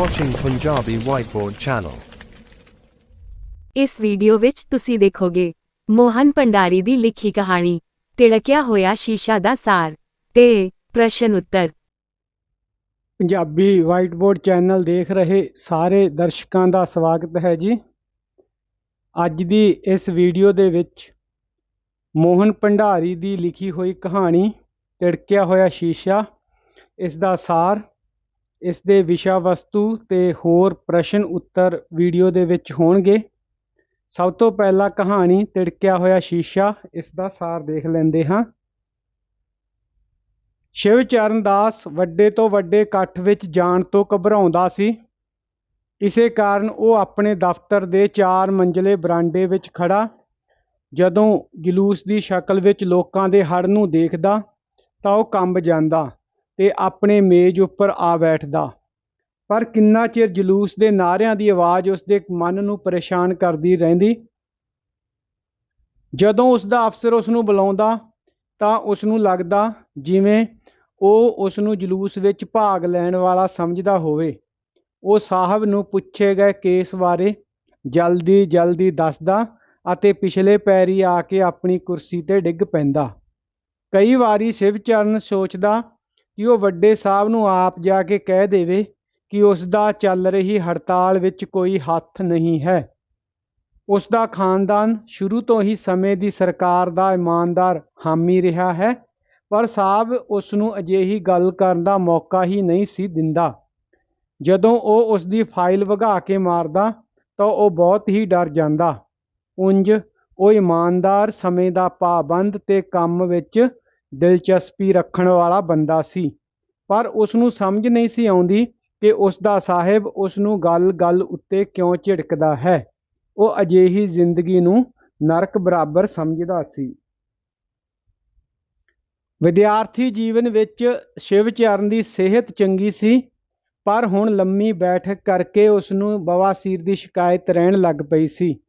watching Punjabi Whiteboard Channel. ਇਸ video ਵਿੱਚ ਤੁਸੀਂ ਦੇਖੋਗੇ ਮੋਹਨ ਭੰਡਾਰੀ ਦੀ ਲਿਖੀ ਕਹਾਣੀ ਤਿੜਕਿਆ ਹੋਇਆ ਸ਼ੀਸ਼ਾ ਦਾ ਸਾਰ ਤੇ ਪ੍ਰਸ਼ਨ ਉੱਤਰ ਪੰਜਾਬੀ ਵਾਈਟ ਬੋਰਡ ਚੈਨਲ ਦੇਖ ਰਹੇ ਸਾਰੇ ਦਰਸ਼ਕਾਂ ਦਾ ਸਵਾਗਤ ਹੈ ਜੀ ਅੱਜ ਦੀ ਇਸ ਵੀਡੀਓ ਦੇ ਵਿੱਚ ਮੋਹਨ ਭੰਡਾਰੀ ਦੀ ਲਿਖੀ ਹੋਈ ਕਹਾਣੀ ਤਿੜਕਿਆ ਹੋਇਆ ਸ਼ੀਸ਼ਾ ਇਸ ਦਾ ਸਾਰ ਇਸ ਦੇ ਵਿਸ਼ਾ ਵਸਤੂ ਤੇ ਹੋਰ ਪ੍ਰਸ਼ਨ ਉੱਤਰ ਵੀਡੀਓ ਦੇ ਵਿੱਚ ਹੋਣਗੇ। ਸਭ ਤੋਂ ਪਹਿਲਾਂ ਕਹਾਣੀ, ਤਿੜਕਿਆ ਹੋਇਆ ਸ਼ੀਸ਼ਾ, ਇਸ ਦਾ ਸਾਰ ਦੇਖ ਲੈਂਦੇ ਹਾਂ। ਸ਼ਿਵ ਚਰਨ ਦਾਸ ਵੱਡੇ ਤੋਂ ਵੱਡੇ ਇਕੱਠ ਵਿੱਚ ਜਾਣ ਤੋਂ ਘਬਰਾਉਂਦਾ ਸੀ। ਇਸੇ ਕਾਰਨ ਉਹ ਆਪਣੇ ਦਫ਼ਤਰ ਦੇ ਚਾਰ ਮੰਜ਼ਲੇ ਬਰਾਂਡੇ ਵਿੱਚ ਖੜਾ, ਜਦੋਂ ਜਲੂਸ ਦੀ ਸ਼ਕਲ ਵਿੱਚ ਲੋਕਾਂ ਦੇ ਹੜ ਨੂੰ ਦੇਖਦਾ ਤਾਂ ਉਹ ਕੰਬ ਜਾਂਦਾ। ਤੇ ਆਪਣੇ ਮੇਜ਼ ਉੱਪਰ ਆ ਬੈਠਦਾ। ਪਰ ਕਿੰਨਾ ਚਿਰ ਜਲੂਸ ਦੇ ਨਾਅਰਿਆਂ ਦੀ ਆਵਾਜ਼ ਉਸ ਦੇ ਮਨ ਨੂੰ ਪਰੇਸ਼ਾਨ ਕਰਦੀ ਰਹਿੰਦੀ? ਜਦੋਂ ਉਸ ਦਾ ਅਫਸਰ ਉਸ ਨੂੰ ਬੁਲਾਉਂਦਾ, ਤਾਂ ਉਸ ਨੂੰ ਲੱਗਦਾ ਜਿਵੇਂ ਉਹ ਉਸ ਨੂੰ ਜਲੂਸ ਵਿੱਚ ਭਾਗ ਲੈਣ ਵਾਲਾ ਸਮਝਦਾ ਹੋਵੇ। ਉਹ ਸਾਹਿਬ ਨੂੰ ਪੁੱਛੇ ਗਏ ਕੇਸ ਬਾਰੇ, ਜਲਦੀ ਜਲਦੀ ਦੱਸਦਾ ਅਤੇ ਪਿਛਲੇ ਪੈਰੀ ਆ ਕੇ ਆਪਣੀ ਕੁਰਸੀ ਤੇ ਡਿੱਗ ਪੈਂਦਾ। ਕਈ ਵਾਰੀ ਸ਼ਿਵਚਰਨ ਸੋਚਦਾ ਕਿ ਉਹ ਵੱਡੇ ਸਾਹਿਬ ਨੂੰ ਆਪ ਜਾ ਕੇ ਕਹਿ ਦੇਵੇ ਕਿ ਉਸ ਦਾ ਚੱਲ ਰਹੀ ਹੜਤਾਲ ਵਿੱਚ ਕੋਈ ਹੱਥ ਨਹੀਂ ਹੈ। ਉਸ ਦਾ ਖਾਨਦਾਨ ਸ਼ੁਰੂ ਤੋਂ ਹੀ ਸਮੇਂ ਦੀ ਸਰਕਾਰ ਦਾ ਇਮਾਨਦਾਰ ਹਾਮੀ ਰਿਹਾ ਹੈ, ਪਰ ਸਾਹਿਬ ਉਸ ਨੂੰ ਅਜਿਹੀ ਗੱਲ ਕਰਨ ਦਾ ਮੌਕਾ ਹੀ ਨਹੀਂ ਸੀ ਦਿੰਦਾ। ਜਦੋਂ ਉਹ ਉਸ ਦੀ ਫਾਈਲ ਵਗਾ ਕੇ ਮਾਰਦਾ, ਤਾਂ ਉਹ ਬਹੁਤ ਹੀ ਡਰ ਜਾਂਦਾ। ਉਂਝ ਉਹ ਇਮਾਨਦਾਰ ਸਮੇਂ ਦਾ ਪਾਬੰਦ ਤੇ ਕੰਮ ਵਿੱਚ ਦਿਲਚਸਪੀ ਰੱਖਣ ਵਾਲਾ ਬੰਦਾ ਸੀ। ਪਰ ਉਸ ਨੂੰ ਸਮਝ ਨਹੀਂ ਸੀ ਆਉਂਦੀ ਕਿ ਉਸ ਦਾ ਸਾਹਿਬ ਉਸ ਨੂੰ ਗੱਲ-ਗੱਲ ਉੱਤੇ ਕਿਉਂ ਝਿੜਕਦਾ ਹੈ। ਉਹ ਅਜਿਹੀ ਜ਼ਿੰਦਗੀ ਨੂੰ ਨਰਕ ਬਰਾਬਰ ਸਮਝਦਾ ਸੀ। ਵਿਦਿਆਰਥੀ ਜੀਵਨ ਵਿੱਚ ਸ਼ਿਵਚਰਨ ਦੀ ਸਿਹਤ ਚੰਗੀ ਸੀ, ਪਰ ਹੁਣ ਲੰਮੀ ਬੈਠਕ ਕਰਕੇ ਉਸ ਨੂੰ ਬਵਾਸੀਰ ਦੀ ਸ਼ਿਕਾਇਤ ਰਹਿਣ ਲੱਗ ਪਈ ਸੀ।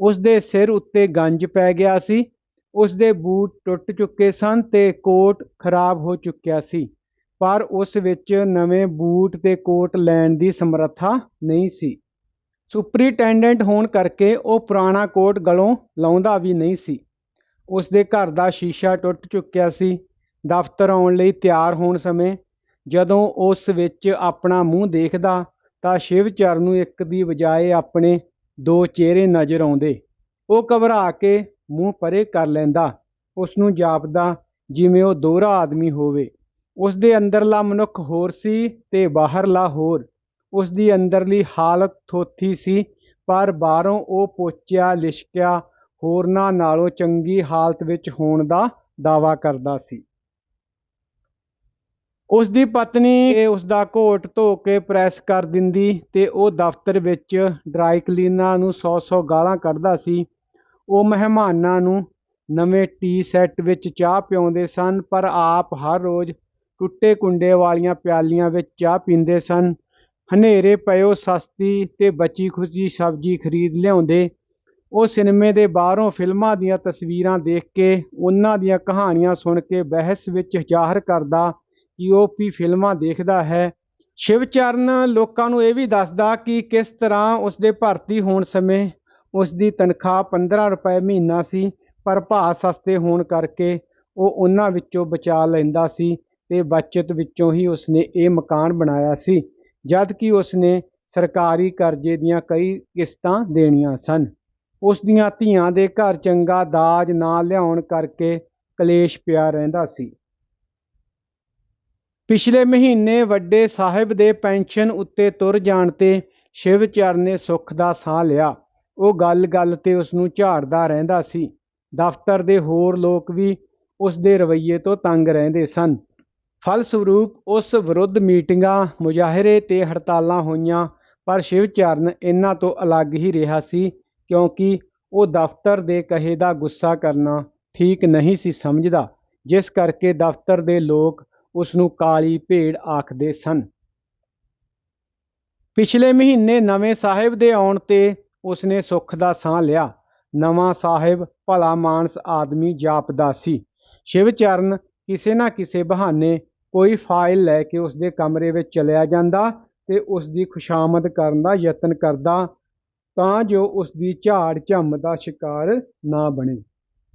ਉਸ ਦੇ ਸਿਰ ਉੱਤੇ ਗੰਜ ਪੈ ਗਿਆ ਸੀ ਉਸ ਦੇ ਬੂਟ ਟੁੱਟ ਚੁੱਕੇ ਸਨ ਤੇ ਕੋਟ ਖਰਾਬ ਹੋ ਚੁੱਕਿਆ ਸੀ। ਪਰ ਉਸ ਵਿੱਚ ਨਵੇਂ ਬੂਟ ਤੇ ਕੋਟ ਲੈਣ ਦੀ ਸਮਰੱਥਾ ਨਹੀਂ ਸੀ। ਸੁਪਰੀਟੈਂਡੈਂਟ ਹੋਣ ਕਰਕੇ ਉਹ ਪੁਰਾਣਾ ਕੋਟ ਗਲੋਂ ਲਾਉਂਦਾ ਵੀ ਨਹੀਂ ਸੀ। ਉਸ ਦੇ ਘਰ ਦਾ ਸ਼ੀਸ਼ਾ ਟੁੱਟ ਚੁੱਕਿਆ ਸੀ। ਦਫ਼ਤਰ ਆਉਣ ਲਈ ਤਿਆਰ ਹੋਣ ਸਮੇਂ ਜਦੋਂ ਉਸ ਵਿੱਚ ਆਪਣਾ ਮੂੰਹ ਦੇਖਦਾ ਤਾਂ ਸ਼ਿਵਚਰਨ ਨੂੰ ਇੱਕ ਦੀ ਬਜਾਏ ਆਪਣੇ ਦੋ ਚਿਹਰੇ ਨਜ਼ਰ ਆਉਂਦੇ। ਉਹ ਘਬਰਾ ਕੇ ਮੂੰਹ ਪਰੇ ਕਰ ਲੈਂਦਾ। ਉਸ ਨੂੰ ਜਾਪਦਾ, ਜਿਵੇਂ ਉਹ ਦੋਹਰਾ ਆਦਮੀ ਹੋਵੇ। ਉਸ ਦੇ ਅੰਦਰਲਾ ਮਨੁੱਖ ਹੋਰ ਸੀ ਤੇ ਬਾਹਰਲਾ ਹੋਰ। ਉਸ ਦੀ ਅੰਦਰਲੀ ਹਾਲਤ ਥੋਥੀ ਸੀ, ਪਰ ਬਾਹਰੋਂ ਉਹ ਪੋਚਿਆ, ਲਿਸ਼ਕਿਆ, ਹੋਰਨਾਂ ਨਾਲੋਂ ਚੰਗੀ ਹਾਲਤ ਵਿੱਚ ਹੋਣ ਦਾ ਦਾਵਾ ਕਰਦਾ ਸੀ। ਉਸ ਦੀ ਪਤਨੀ ਉਸ ਦਾ ਕੋਟ ਧੋ ਕੇ ਪ੍ਰੈਸ ਕਰ ਦਿੰਦੀ ਤੇ ਉਹ ਦਫ਼ਤਰ ਵਿੱਚ ਡਰਾਈ ਕਲੀਨਰਾਂ ਨੂੰ 100-100 ਗਾਲਾਂ ਕੱਢਦਾ ਸੀ। ਉਹ ਮਹਿਮਾਨਾਂ ਨੂੰ ਨਵੇਂ ਟੀ ਸੈੱਟ ਵਿੱਚ ਚਾਹ ਪਿਆਉਂਦੇ ਸਨ, ਪਰ ਆਪ ਹਰ ਰੋਜ਼ ਟੁੱਟੇ ਕੁੰਡੇ ਵਾਲੀਆਂ ਪਿਆਲੀਆਂ ਵਿੱਚ ਚਾਹ ਪੀਂਦੇ ਸਨ। ਹਨੇਰੇ ਪਇਓ ਸਸਤੀ ਤੇ ਬਚੀ ਖੁਚੀ ਸਬਜ਼ੀ ਖਰੀਦ ਲਿਆਉਂਦੇ। ਉਹ ਸਿਨੇਮੇ ਦੇ ਬਾਹਰੋਂ ਫਿਲਮਾਂ ਦੀਆਂ ਤਸਵੀਰਾਂ ਦੇਖ ਕੇ, ਉਹਨਾਂ ਦੀਆਂ ਕਹਾਣੀਆਂ ਸੁਣ ਕੇ ਬਹਿਸ ਵਿੱਚ ਜ਼ਾਹਰ ਕਰਦਾ ਕਿ ਉਹ ਵੀ ਫਿਲਮਾਂ ਦੇਖਦਾ ਹੈ। ਸ਼ਿਵਚਰਨ ਲੋਕਾਂ ਨੂੰ ਇਹ ਵੀ ਦੱਸਦਾ ਕਿ ਕਿਸ ਤਰ੍ਹਾਂ ਉਸਦੇ ਭਰਤੀ ਹੋਣ ਸਮੇਂ ਉਸ ਦੀ ਤਨਖਾਹ 15 ਰੁਪਏ ਮਹੀਨਾ ਸੀ, ਪਰ ਭਾਅ ਸਸਤੇ ਹੋਣ ਕਰਕੇ ਉਹ ਉਹਨਾਂ ਵਿੱਚੋਂ ਬਚਾ ਲੈਂਦਾ ਸੀ ਤੇ ਬਚਤ ਵਿੱਚੋਂ ਹੀ ਉਸਨੇ ਇਹ ਮਕਾਨ ਬਣਾਇਆ ਸੀ ਜਦ ਕਿ ਉਸਨੇ ਸਰਕਾਰੀ ਕਰਜ਼ੇ ਦੀਆਂ ਕਈ ਕਿਸ਼ਤਾਂ ਦੇਣੀਆਂ ਸਨ। ਉਸ ਦੀਆਂ ਧੀਆਂ ਦੇ ਘਰ ਚੰਗਾ ਦਾਜ ਨਾ ਲਿਆਉਣ ਕਰਕੇ ਕਲੇਸ਼ ਪਿਆ ਰਹਿੰਦਾ ਸੀ। ਪਿਛਲੇ ਮਹੀਨੇ ਵੱਡੇ ਸਾਹਿਬ ਦੇ ਪੈਨਸ਼ਨ ਉੱਤੇ ਤੁਰ ਜਾਣ ਤੇ ਸ਼ਿਵਚਰਨ ਨੇ ਸੁੱਖ ਦਾ ਸਾਹ ਲਿਆ। ਉਹ ਗੱਲ-ਗੱਲ ਤੇ ਉਸ ਨੂੰ ਝਾੜਦਾ ਰਹਿੰਦਾ ਸੀ। ਦਫ਼ਤਰ ਦੇ ਹੋਰ ਲੋਕ ਵੀ ਉਸ ਦੇ ਰਵੱਈਏ ਤੋਂ ਤੰਗ ਰਹਿੰਦੇ ਸਨ। ਫਲਸਵਰੂਪ ਉਸ ਵਿਰੁੱਧ ਮੀਟਿੰਗਾਂ, ਮੁਜ਼ਾਹਰੇ ਤੇ ਹੜਤਾਲਾਂ ਹੋਈਆਂ, ਪਰ ਸ਼ਿਵਚਰਨ ਇਹਨਾਂ ਤੋਂ ਅਲੱਗ ਹੀ ਰਿਹਾ ਸੀ, ਕਿਉਂਕਿ ਉਹ ਦਫ਼ਤਰ ਦੇ ਕਹੇ ਦਾ ਗੁੱਸਾ ਕਰਨਾ ਠੀਕ ਨਹੀਂ ਸੀ ਸਮਝਦਾ, ਜਿਸ ਕਰਕੇ ਦਫ਼ਤਰ ਦੇ ਲੋਕ ਉਸ ਨੂੰ ਕਾਲੀ ਭੇਡ ਆਖਦੇ ਸਨ। ਪਿਛਲੇ ਮਹੀਨੇ ਨਵੇਂ ਸਾਹਿਬ ਦੇ ਆਉਣ ਤੇ ਉਸਨੇ ਸੁੱਖ ਦਾ ਸਾਹ ਲਿਆ। ਨਵਾਂ ਸਾਹਿਬ ਭਲਾ ਮਾਨਸ ਆਦਮੀ ਜਾਪਦਾ ਸੀ। ਸ਼ਿਵਚਰਨ ਕਿਸੇ ਨਾ ਕਿਸੇ ਬਹਾਨੇ ਕੋਈ ਫਾਈਲ ਲੈ ਕੇ ਉਸਦੇ ਕਮਰੇ ਵਿੱਚ ਚਲਿਆ ਜਾਂਦਾ ਤੇ ਉਸ ਦੀ ਖੁਸ਼ਾਮਦ ਕਰਨ ਦਾ ਯਤਨ ਕਰਦਾ ਤਾਂ ਜੋ ਉਸ ਦੀ ਝਾੜ ਝੰਮ ਦਾ ਸ਼ਿਕਾਰ ਨਾ ਬਣੇ।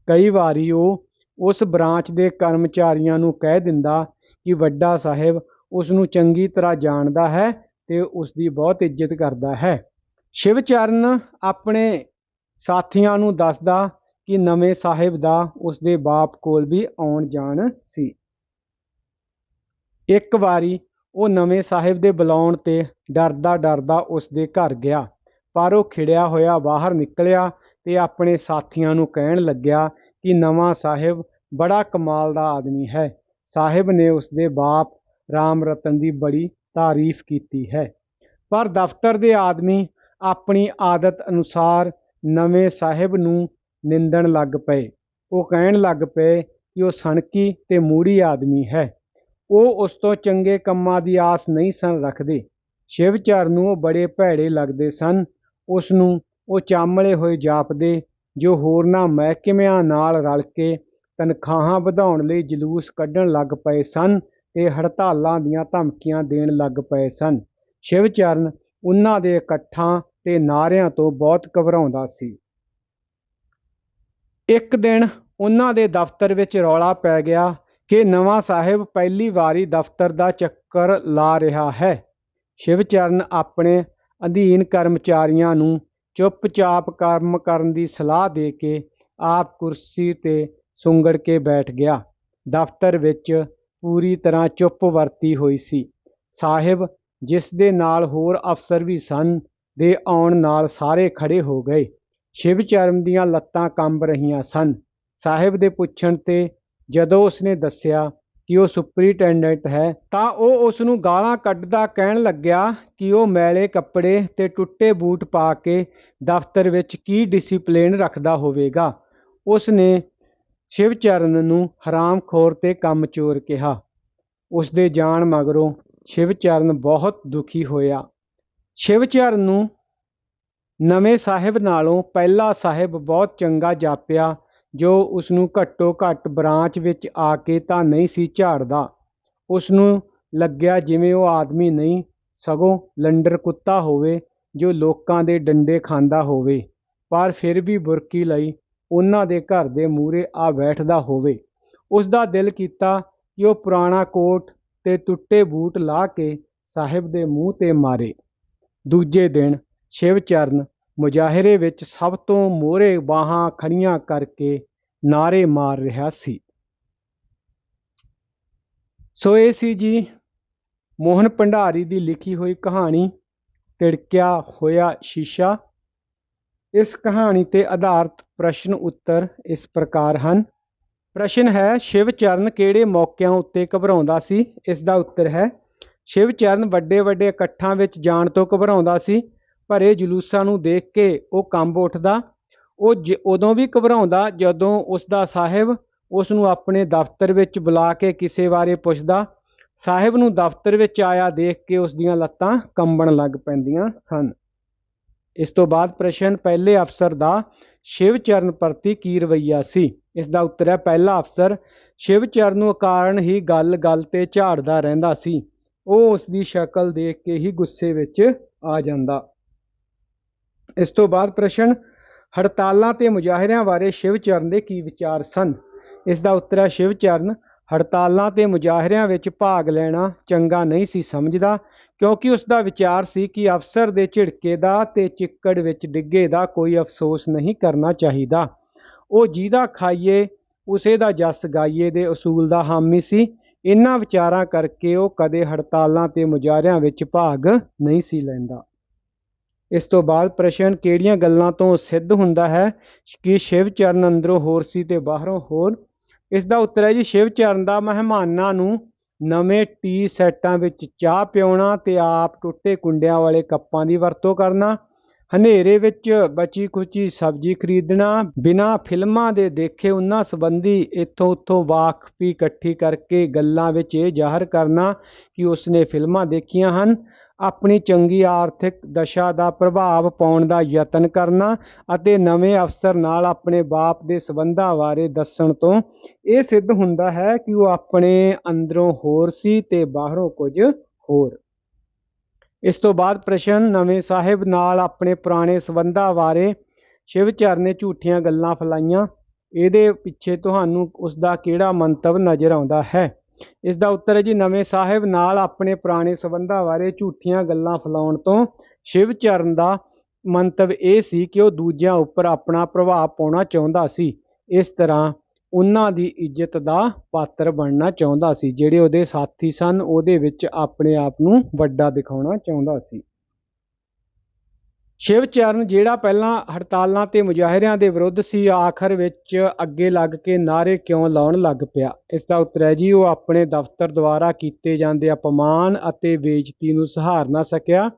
ਕਈ ਵਾਰੀ ਉਹ ਉਸ ਬ੍ਰਾਂਚ ਦੇ ਕਰਮਚਾਰੀਆਂ ਨੂੰ ਕਹਿ ਦਿੰਦਾ ਕਿ ਵੱਡਾ ਸਾਹਿਬ ਉਸ ਨੂੰ ਚੰਗੀ ਤਰ੍ਹਾਂ ਜਾਣਦਾ ਹੈ ਤੇ ਉਸ ਦੀ ਬਹੁਤ ਇੱਜ਼ਤ ਕਰਦਾ ਹੈ। ਸ਼ਿਵਚਰਨ ਆਪਣੇ ਸਾਥੀਆਂ ਨੂੰ ਦੱਸਦਾ ਕਿ ਨਵੇਂ ਸਾਹਿਬ ਦਾ ਉਸਦੇ ਬਾਪ ਕੋਲ ਵੀ ਆਉਣ ਜਾਣ ਸੀ। ਇੱਕ ਵਾਰੀ ਉਹ ਨਵੇਂ ਸਾਹਿਬ ਦੇ ਬੁਲਾਉਣ ਤੇ ਡਰਦਾ ਡਰਦਾ ਉਸਦੇ ਘਰ ਗਿਆ, ਪਰ ਉਹ ਖਿੜਿਆ ਹੋਇਆ ਬਾਹਰ ਨਿਕਲਿਆ ਤੇ ਆਪਣੇ ਸਾਥੀਆਂ ਨੂੰ ਕਹਿਣ ਲੱਗਿਆ ਕਿ ਨਵਾਂ ਸਾਹਿਬ ਬੜਾ ਕਮਾਲ ਦਾ ਆਦਮੀ ਹੈ। ਸਾਹਿਬ ਨੇ ਉਸਦੇ ਬਾਪ ਰਾਮ ਰਤਨ ਦੀ ਬੜੀ ਤਾਰੀਫ ਕੀਤੀ ਹੈ। ਪਰ ਦਫ਼ਤਰ ਦੇ ਆਦਮੀ ਆਪਣੀ ਆਦਤ ਅਨੁਸਾਰ ਨਵੇਂ ਸਾਹਿਬ ਨੂੰ ਨਿੰਦਣ ਲੱਗ ਪਏ। ਉਹ ਕਹਿਣ ਲੱਗ ਪਏ ਕਿ ਉਹ ਸਣਕੀ ਤੇ ਮੂੜੀ ਆਦਮੀ ਹੈ। ਉਹ ਉਸ ਤੋਂ ਚੰਗੇ ਕੰਮਾਂ ਦੀ ਆਸ ਨਹੀਂ ਸਨ ਰੱਖਦੇ। ਸ਼ਿਵਚਰਨ ਨੂੰ ਉਹ ਬੜੇ ਭੈੜੇ ਲੱਗਦੇ ਸਨ। ਉਸ ਨੂੰ ਉਹ ਚਾਮਲੇ ਹੋਏ ਜਾਪਦੇ, ਜੋ ਹੋਰਨਾਂ ਮਹਿਕਮਿਆਂ ਨਾਲ ਰਲ ਕੇ ਤਨਖਾਹਾਂ ਵਧਾਉਣ ਲਈ ਜਲੂਸ ਕੱਢਣ ਲੱਗ ਪਏ ਸਨ ਤੇ ਹੜਤਾਲਾਂ ਦੀਆਂ ਧਮਕੀਆਂ ਦੇਣ ਲੱਗ ਪਏ ਸਨ। ਸ਼ਿਵਚਰਨ ਉਹਨਾਂ ਦੇ ਇਕੱਠਾਂ ਤੇ ਨਾਅਰਿਆਂ ਤੋਂ ਬਹੁਤ ਘਬਰਾਉਂਦਾ ਸੀ। ਇੱਕ ਦਿਨ ਉਹਨਾਂ ਦੇ ਦਫ਼ਤਰ ਵਿੱਚ ਰੌਲਾ ਪੈ ਗਿਆ ਕਿ ਨਵਾਂ ਸਾਹਿਬ ਪਹਿਲੀ ਵਾਰੀ ਦਫ਼ਤਰ ਦਾ ਚੱਕਰ ਲਾ ਰਿਹਾ ਹੈ। ਸ਼ਿਵਚਰਨ ਆਪਣੇ ਅਧੀਨ ਕਰਮਚਾਰੀਆਂ ਨੂੰ ਚੁੱਪਚਾਪ ਕੰਮ ਕਰਨ ਦੀ ਸਲਾਹ ਦੇ ਕੇ ਆਪ ਕੁਰਸੀ ਤੇ ਸੁੰਗੜ ਕੇ ਬੈਠ ਗਿਆ। ਦਫ਼ਤਰ ਵਿੱਚ ਪੂਰੀ ਤਰ੍ਹਾਂ ਚੁੱਪ ਵਰਤੀ ਹੋਈ ਸੀ। ਸਾਹਿਬ ਜਿਸ ਦੇ ਨਾਲ ਹੋਰ ਅਫਸਰ ਵੀ ਸਨ, ਦੇ ਆਉਣ ਨਾਲ ਸਾਰੇ ਖੜੇ ਹੋ ਗਏ। ਸ਼ਿਵਚਰਨ ਦੀਆਂ ਲੱਤਾਂ ਕੰਬ ਰਹੀਆਂ ਸਨ। ਸਾਹਿਬ ਦੇ ਪੁੱਛਣ ਤੇ ਜਦੋਂ ਉਸਨੇ ਦੱਸਿਆ ਕਿ ਉਹ ਸੁਪਰੀਟੈਂਡੈਂਟ ਹੈ, ਤਾਂ ਉਹ ਉਸ ਨੂੰ ਗਾਲਾਂ ਕੱਢਦਾ ਕਹਿਣ ਲੱਗਿਆ ਕਿ ਉਹ ਮੈਲੇ ਕੱਪੜੇ ਤੇ ਟੁੱਟੇ ਬੂਟ ਪਾ ਕੇ ਦਫ਼ਤਰ ਵਿੱਚ ਕੀ ਡਿਸਪਲਿਨ ਰੱਖਦਾ ਹੋਵੇਗਾ। ਉਸ ਨੇ ਸ਼ਿਵਚਰਨ ਨੂੰ ਹਰਾਮਖੋਰ ਤੇ ਕੰਮਚੋਰ ਕਿਹਾ। ਉਸ ਦੇ ਜਾਣ ਮਗਰੋਂ ਸ਼ਿਵਚਰਨ ਬਹੁਤ ਦੁਖੀ ਹੋਇਆ। ਸ਼ਿਵਚਰਨ ਨੂੰ ਨਵੇਂ ਸਾਹਿਬ ਨਾਲੋਂ ਪਹਿਲਾ ਸਾਹਿਬ ਬਹੁਤ ਚੰਗਾ ਜਾਪਿਆ, ਜੋ ਉਸ ਨੂੰ ਘੱਟੋ ਘੱਟ ਬ੍ਰਾਂਚ ਵਿੱਚ ਆ ਕੇ ਤਾਂ ਨਹੀਂ ਸੀ ਝਾੜਦਾ। ਉਸ ਨੂੰ ਲੱਗਿਆ ਜਿਵੇਂ ਉਹ ਆਦਮੀ ਨਹੀਂ, ਸਗੋਂ ਲੰਡਰ ਕੁੱਤਾ ਹੋਵੇ, ਜੋ ਲੋਕਾਂ ਦੇ ਡੰਡੇ ਖਾਂਦਾ ਹੋਵੇ, ਪਰ ਫਿਰ ਵੀ ਬੁਰਕੀ ਲਈ ਉਹਨਾਂ ਦੇ ਘਰ ਦੇ ਮੂਹਰੇ ਆ ਬੈਠਦਾ ਹੋਵੇ। ਉਸ ਦਾ ਦਿਲ ਕੀਤਾ ਕਿ ਉਹ ਪੁਰਾਣਾ ਕੋਟ ਤੇ ਟੁੱਟੇ ਬੂਟ ਲਾ ਕੇ ਸਾਹਿਬ ਦੇ ਮੂੰਹ ਤੇ ਮਾਰੇ। ਦੂਜੇ ਦਿਨ ਸ਼ਿਵ ਚਰਨ ਮੁਜ਼ਾਹਰੇ ਵਿੱਚ ਸਭ ਤੋਂ ਮੋਹਰੇ ਬਾਹਾਂ ਖੜੀਆਂ ਕਰਕੇ ਨਾਰੇ ਮਾਰ ਰਿਹਾ ਸੀ। ਸੋ ਇਹ ਸੀ ਜੀ ਮੋਹਨ ਭੰਡਾਰੀ ਦੀ ਲਿਖੀ ਹੋਈ ਕਹਾਣੀ, ਤਿੜਕਿਆ ਹੋਇਆ ਸ਼ੀਸ਼ਾ। ਇਸ ਕਹਾਣੀ ਤੇ ਆਧਾਰਿਤ ਪ੍ਰਸ਼ਨ ਉੱਤਰ ਇਸ ਪ੍ਰਕਾਰ ਹਨ। ਪ੍ਰਸ਼ਨ ਹੈ ਸ਼ਿਵਚਰਨ ਕਿਹੜੇ ਮੌਕਿਆਂ ਉੱਤੇ ਘਬਰਾਉਂਦਾ ਸੀ? ਇਸ ਦਾ ਉੱਤਰ ਹੈ, ਸ਼ਿਵ ਚਰਨ ਵੱਡੇ ਵੱਡੇ ਇਕੱਠਾਂ ਵਿੱਚ ਜਾਣ ਤੋਂ ਘਬਰਾਉਂਦਾ ਸੀ ਭਰੇ ਜਲੂਸਾਂ ਨੂੰ ਦੇਖ ਕੇ ਉਹ ਕੰਬ ਉੱਠਦਾ। ਉਹ ਜ- ਉਦੋਂ ਵੀ ਘਬਰਾਉਂਦਾ ਜਦੋਂ ਉਸ ਦਾ ਸਾਹਿਬ ਉਸ ਨੂੰ ਆਪਣੇ ਦਫ਼ਤਰ ਵਿੱਚ ਬੁਲਾ ਕੇ ਕਿਸੇ ਬਾਰੇ ਪੁੱਛਦਾ। ਸਾਹਿਬ ਨੂੰ ਦਫ਼ਤਰ ਵਿੱਚ ਆਇਆ ਦੇਖ ਕੇ ਉਸ ਦੀਆਂ ਲੱਤਾਂ ਕੰਬਣ ਲੱਗ ਪੈਂਦੀਆਂ ਸਨ। ਇਸ ਤੋਂ ਬਾਅਦ ਪ੍ਰਸ਼ਨ ਪਹਿਲੇ ਅਫਸਰ ਦਾ ਸ਼ਿਵਚਰਨ ਪ੍ਰਤੀ ਕੀ ਰਵੱਈਆ ਸੀ? ਇਸ ਦਾ ਉੱਤਰ ਹੈ, ਪਹਿਲਾ ਅਫਸਰ ਸ਼ਿਵਚਰਨ ਨੂੰ ਅਕਾਰਨ ਹੀ ਗੱਲ-ਗੱਲ ਤੇ ਝਾੜਦਾ ਰਹਿੰਦਾ ਸੀ। ਉਹ ਉਸ ਦੀ ਸ਼ਕਲ ਦੇਖ ਕੇ ਹੀ ਗੁੱਸੇ ਵਿੱਚ ਆ ਜਾਂਦਾ। ਇਸ ਤੋਂ ਬਾਅਦ ਪ੍ਰਸ਼ਨ, ਹੜਤਾਲਾਂ ਤੇ ਮੁਜ਼ਾਹਰਿਆਂ ਬਾਰੇ ਸ਼ਿਵਚਰਨ ਦੇ ਕੀ ਵਿਚਾਰ ਸਨ? ਇਸ ਦਾ ਉੱਤਰ ਹੈ ਸ਼ਿਵਚਰਨ ਹੜਤਾਲਾਂ ਤੇ ਮੁਜ਼ਾਹਰਿਆਂ ਵਿੱਚ ਭਾਗ ਲੈਣਾ ਚੰਗਾ ਨਹੀਂ ਸੀ ਸਮਝਦਾ, ਕਿਉਂਕਿ ਉਸ ਦਾ ਵਿਚਾਰ ਸੀ ਕਿ ਅਫਸਰ ਦੇ ਝਿੜਕੇ ਦਾ ਤੇ ਚਿੱਕੜ ਵਿੱਚ ਡਿੱਗੇ ਦਾ ਕੋਈ ਅਫਸੋਸ ਨਹੀਂ ਕਰਨਾ ਚਾਹੀਦਾ। ਉਹ ਜਿਹਦਾ ਖਾਈਏ, ਉਸੇ ਦਾ ਜਸ ਗਾਈਏ ਦੇ ਅਸੂਲ ਦਾ ਹਾਮੀ ਸੀ। ਇਹਨਾਂ ਵਿਚਾਰਾਂ ਕਰਕੇ ਉਹ ਕਦੇ ਹੜਤਾਲਾਂ ਤੇ ਮੁਜ਼ਾਹਰਿਆਂ ਵਿੱਚ ਭਾਗ ਨਹੀਂ ਸੀ ਲੈਂਦਾ। ਇਸ ਤੋਂ ਬਾਅਦ ਪ੍ਰਸ਼ਨ ਕਿਹੜੀਆਂ ਗੱਲਾਂ ਤੋਂ ਸਿੱਧ ਹੁੰਦਾ ਹੈ ਕਿ ਸ਼ਿਵਚਰਨ ਅੰਦਰੋਂ ਹੋਰ ਸੀ ਤੇ ਬਾਹਰੋਂ ਹੋਰ? ਇਸ ਦਾ ਉੱਤਰ ਹੈ ਜੀ, ਸ਼ਿਵ ਚਰਨ ਦਾ ਮਹਿਮਾਨਾਂ ਨੂੰ ਨਵੇਂ ਟੀ ਸੈਟਾਂ ਵਿੱਚ ਚਾਹ ਪਿਉਣਾ ਤੇ ਆਪ ਟੁੱਟੇ ਕੁੰਡਿਆਂ ਵਾਲੇ ਕੱਪਾਂ ਦੀ ਵਰਤੋਂ ਕਰਨਾ। ਹਨੇਰੇ ਵਿੱਚ ਬਚੀ ਖੁਚੀ ਸਬਜ਼ੀ ਖਰੀਦਣਾ, ਬਿਨਾਂ ਫਿਲਮਾਂ ਦੇ ਦੇਖੇ ਉਹਨਾਂ ਸੰਬੰਧੀ ਇੱਥੋਂ ਉੱਥੋਂ ਵਾਕਫੀ ਇਕੱਠੀ ਕਰਕੇ ਗੱਲਾਂ ਵਿੱਚ ਇਹ ਜ਼ਾਹਰ ਕਰਨਾ ਕਿ ਉਸਨੇ ਫਿਲਮਾਂ ਦੇਖੀਆਂ ਹਨ। ਆਪਣੀ ਚੰਗੀ ਆਰਥਿਕ ਦਸ਼ਾ ਦਾ ਪ੍ਰਭਾਵ ਪਾਉਣ ਦਾ ਯਤਨ ਕਰਨਾ ਅਤੇ ਨਵੇਂ ਅਫਸਰ ਨਾਲ ਆਪਣੇ ਬਾਪ ਦੇ ਸਬੰਧਾਂ ਬਾਰੇ ਦੱਸਣ ਤੋਂ ਇਹ ਸਿੱਧ ਹੁੰਦਾ ਹੈ ਕਿ ਉਹ ਆਪਣੇ ਅੰਦਰੋਂ ਹੋਰ ਸੀ ਤੇ ਬਾਹਰੋਂ ਕੁਝ ਹੋਰ। ਇਸ ਤੋਂ ਬਾਅਦ ਪ੍ਰਸ਼ਨ ਨਵੇਂ ਸਾਹਿਬ ਨਾਲ ਆਪਣੇ ਪੁਰਾਣੇ ਸਬੰਧਾਂ ਬਾਰੇ ਸ਼ਿਵਚਰਨ ਨੇ ਝੂਠੀਆਂ ਗੱਲਾਂ ਫੈਲਾਈਆਂ। ਇਹਦੇ ਪਿੱਛੇ ਤੁਹਾਨੂੰ ਉਸ ਦਾ ਕਿਹੜਾ ਮੰਤਵ ਨਜ਼ਰ ਆਉਂਦਾ ਹੈ? ਇਸ ਦਾ ਉੱਤਰ ਹੈ ਜੀ, ਨਵੇਂ ਸਾਹਿਬ ਨਾਲ ਆਪਣੇ ਪੁਰਾਣੇ ਸਬੰਧਾਂ ਬਾਰੇ ਝੂਠੀਆਂ ਗੱਲਾਂ ਫੈਲਾਉਣ ਤੋਂ ਸ਼ਿਵਚਰਨ ਦਾ ਮੰਤਵ ਇਹ ਸੀ ਕਿ ਉਹ ਦੂਜਿਆਂ ਉੱਪਰ ਆਪਣਾ ਪ੍ਰਭਾਵ ਪਾਉਣਾ ਚਾਹੁੰਦਾ ਸੀ। ਇਸ ਤਰ੍ਹਾਂ ਉਹਨਾਂ ਦੀ ਇੱਜ਼ਤ ਦਾ ਪਾਤਰ ਬਣਨਾ ਚਾਹੁੰਦਾ ਸੀ, ਜਿਹੜੇ ਉਹਦੇ ਸਾਥੀ ਸਨ, ਉਹਦੇ ਵਿੱਚ ਆਪਣੇ ਆਪ ਨੂੰ ਵੱਡਾ ਦਿਖਾਉਣਾ ਚਾਹੁੰਦਾ ਸੀ। ਸ਼ਿਵ ਚਰਨ ਜਿਹੜਾ ਪਹਿਲਾਂ ਹੜਤਾਲਾਂ ਤੇ ਮੁਜ਼ਾਹਰਿਆਂ ਦੇ ਵਿਰੁੱਧ ਸੀ, ਆਖਰ ਵਿੱਚ ਅੱਗੇ ਲੱਗ ਕੇ ਨਾਅਰੇ ਕਿਉਂ ਲਾਉਣ ਲੱਗ ਪਿਆ? ਇਸ ਦਾ ਉੱਤਰ ਹੈ ਜੀ, ਉਹ ਆਪਣੇ ਦਫ਼ਤਰ ਦੁਆਰਾ ਕੀਤੇ ਜਾਂਦੇ ਅਪਮਾਨ ਅਤੇ ਬੇਇੱਜ਼ਤੀ ਨੂੰ ਸਹਾਰ ਨਾ ਸਕਿਆ।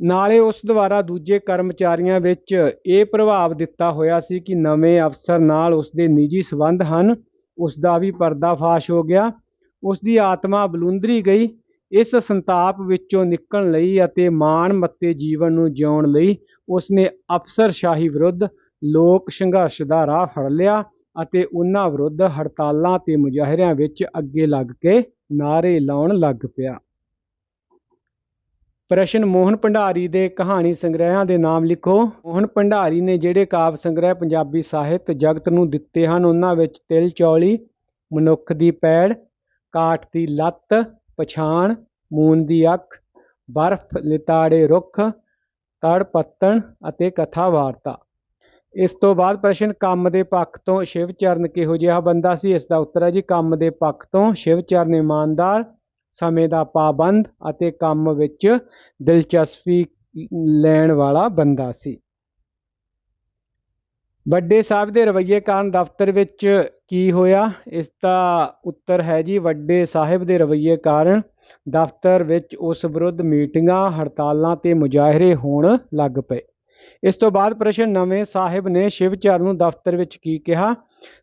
ਨਾਲੇ ਉਸ ਦੁਆਰਾ ਦੂਜੇ ਕਰਮਚਾਰੀਆਂ ਵਿੱਚ ਇਹ ਪ੍ਰਭਾਵ ਦਿੱਤਾ ਹੋਇਆ ਸੀ ਕਿ ਨਵੇਂ ਅਫਸਰ ਨਾਲ ਉਸ ਦੇ ਨਿੱਜੀ ਸੰਬੰਧ ਹਨ। ਉਸ ਦਾ ਵੀ ਪਰਦਾਫਾਸ਼ ਹੋ ਗਿਆ। ਉਸ ਦੀ ਆਤਮਾ ਬਲੁੰਦਰੀ ਗਈ। ਇਸ ਸੰਤਾਪ ਵਿੱਚੋਂ ਨਿਕਲਣ ਲਈ ਅਤੇ ਮਾਣ ਮੱਤੇ ਜੀਵਨ ਨੂੰ ਜਿਉਣ ਲਈ ਉਸ ਨੇ ਅਫਸਰਸ਼ਾਹੀ ਵਿਰੁੱਧ ਲੋਕ ਸੰਘਰਸ਼ ਦਾ ਰਾਹ ਫੜ ਲਿਆ ਅਤੇ ਉਹਨਾਂ ਵਿਰੁੱਧ ਹੜਤਾਲਾਂ ਤੇ ਮੁਜ਼ਾਹਰਿਆਂ ਵਿੱਚ ਅੱਗੇ ਲੱਗ ਕੇ ਨਾਅਰੇ ਲਾਉਣ ਲੱਗ ਪਿਆ। ਪ੍ਰਸ਼ਨ ਮੋਹਨ ਭੰਡਾਰੀ ਦੇ ਕਹਾਣੀ ਸੰਗ੍ਰਹਿਆਂ ਦੇ ਨਾਮ ਲਿਖੋ। ਮੋਹਨ ਭੰਡਾਰੀ ਨੇ ਜਿਹੜੇ ਕਾਵਿ ਸੰਗ੍ਰਹਿ ਪੰਜਾਬੀ ਸਾਹਿਤ ਜਗਤ ਨੂੰ ਦਿੱਤੇ ਹਨ, ਉਹਨਾਂ ਵਿੱਚ ਤਿਲ ਚੌਲੀ, ਮਨੁੱਖ ਦੀ ਪੈੜ, ਕਾਠ ਦੀ ਲੱਤ, ਪਛਾਣ, ਮੂਨ ਦੀ ਅੱਖ, ਬਰਫ਼, ਲਿਤਾੜੇ ਰੁੱਖ, ਤੜ ਪੱਤਣ ਅਤੇ ਕਥਾ ਵਾਰਤਾ ਇਸ ਤੋਂ ਬਾਅਦ ਪ੍ਰਸ਼ਨ ਕੰਮ ਦੇ ਪੱਖ ਤੋਂ ਸ਼ਿਵਚਰਨ ਕਿਹੋ ਜਿਹਾ ਬੰਦਾ ਸੀ? ਇਸ ਦਾ ਉੱਤਰ ਹੈ ਜੀ, ਕੰਮ ਦੇ ਪੱਖ ਤੋਂ ਸ਼ਿਵਚਰਨ ਇਮਾਨਦਾਰ ਸਮੇਂ ਦਾ ਪਾਬੰਦ ਅਤੇ ਕੰਮ ਵਿੱਚ ਦਿਲਚਸਪੀ ਲੈਣ ਵਾਲਾ ਬੰਦਾ ਸੀ। ਵੱਡੇ ਸਾਹਿਬ ਦੇ ਰਵੱਈਏ ਕਾਰਨ ਦਫ਼ਤਰ ਵਿੱਚ ਕੀ ਹੋਇਆ? ਇਸ ਦਾ ਉੱਤਰ ਹੈ ਜੀ, ਵੱਡੇ ਸਾਹਿਬ ਦੇ ਰਵੱਈਏ ਕਾਰਨ ਦਫ਼ਤਰ ਵਿੱਚ ਉਸ ਵਿਰੁੱਧ ਮੀਟਿੰਗਾਂ, ਹੜਤਾਲਾਂ ਤੇ ਮੁਜ਼ਾਹਰੇ ਹੋਣ ਲੱਗ ਪਏ। ਇਸ ਤੋਂ ਬਾਅਦ ਪ੍ਰਸ਼ਨ ਨਵੇਂ ਸਾਹਿਬ ਨੇ ਸ਼ਿਵਚਰ ਨੂੰ ਦਫ਼ਤਰ ਵਿੱਚ ਕੀ ਕਿਹਾ?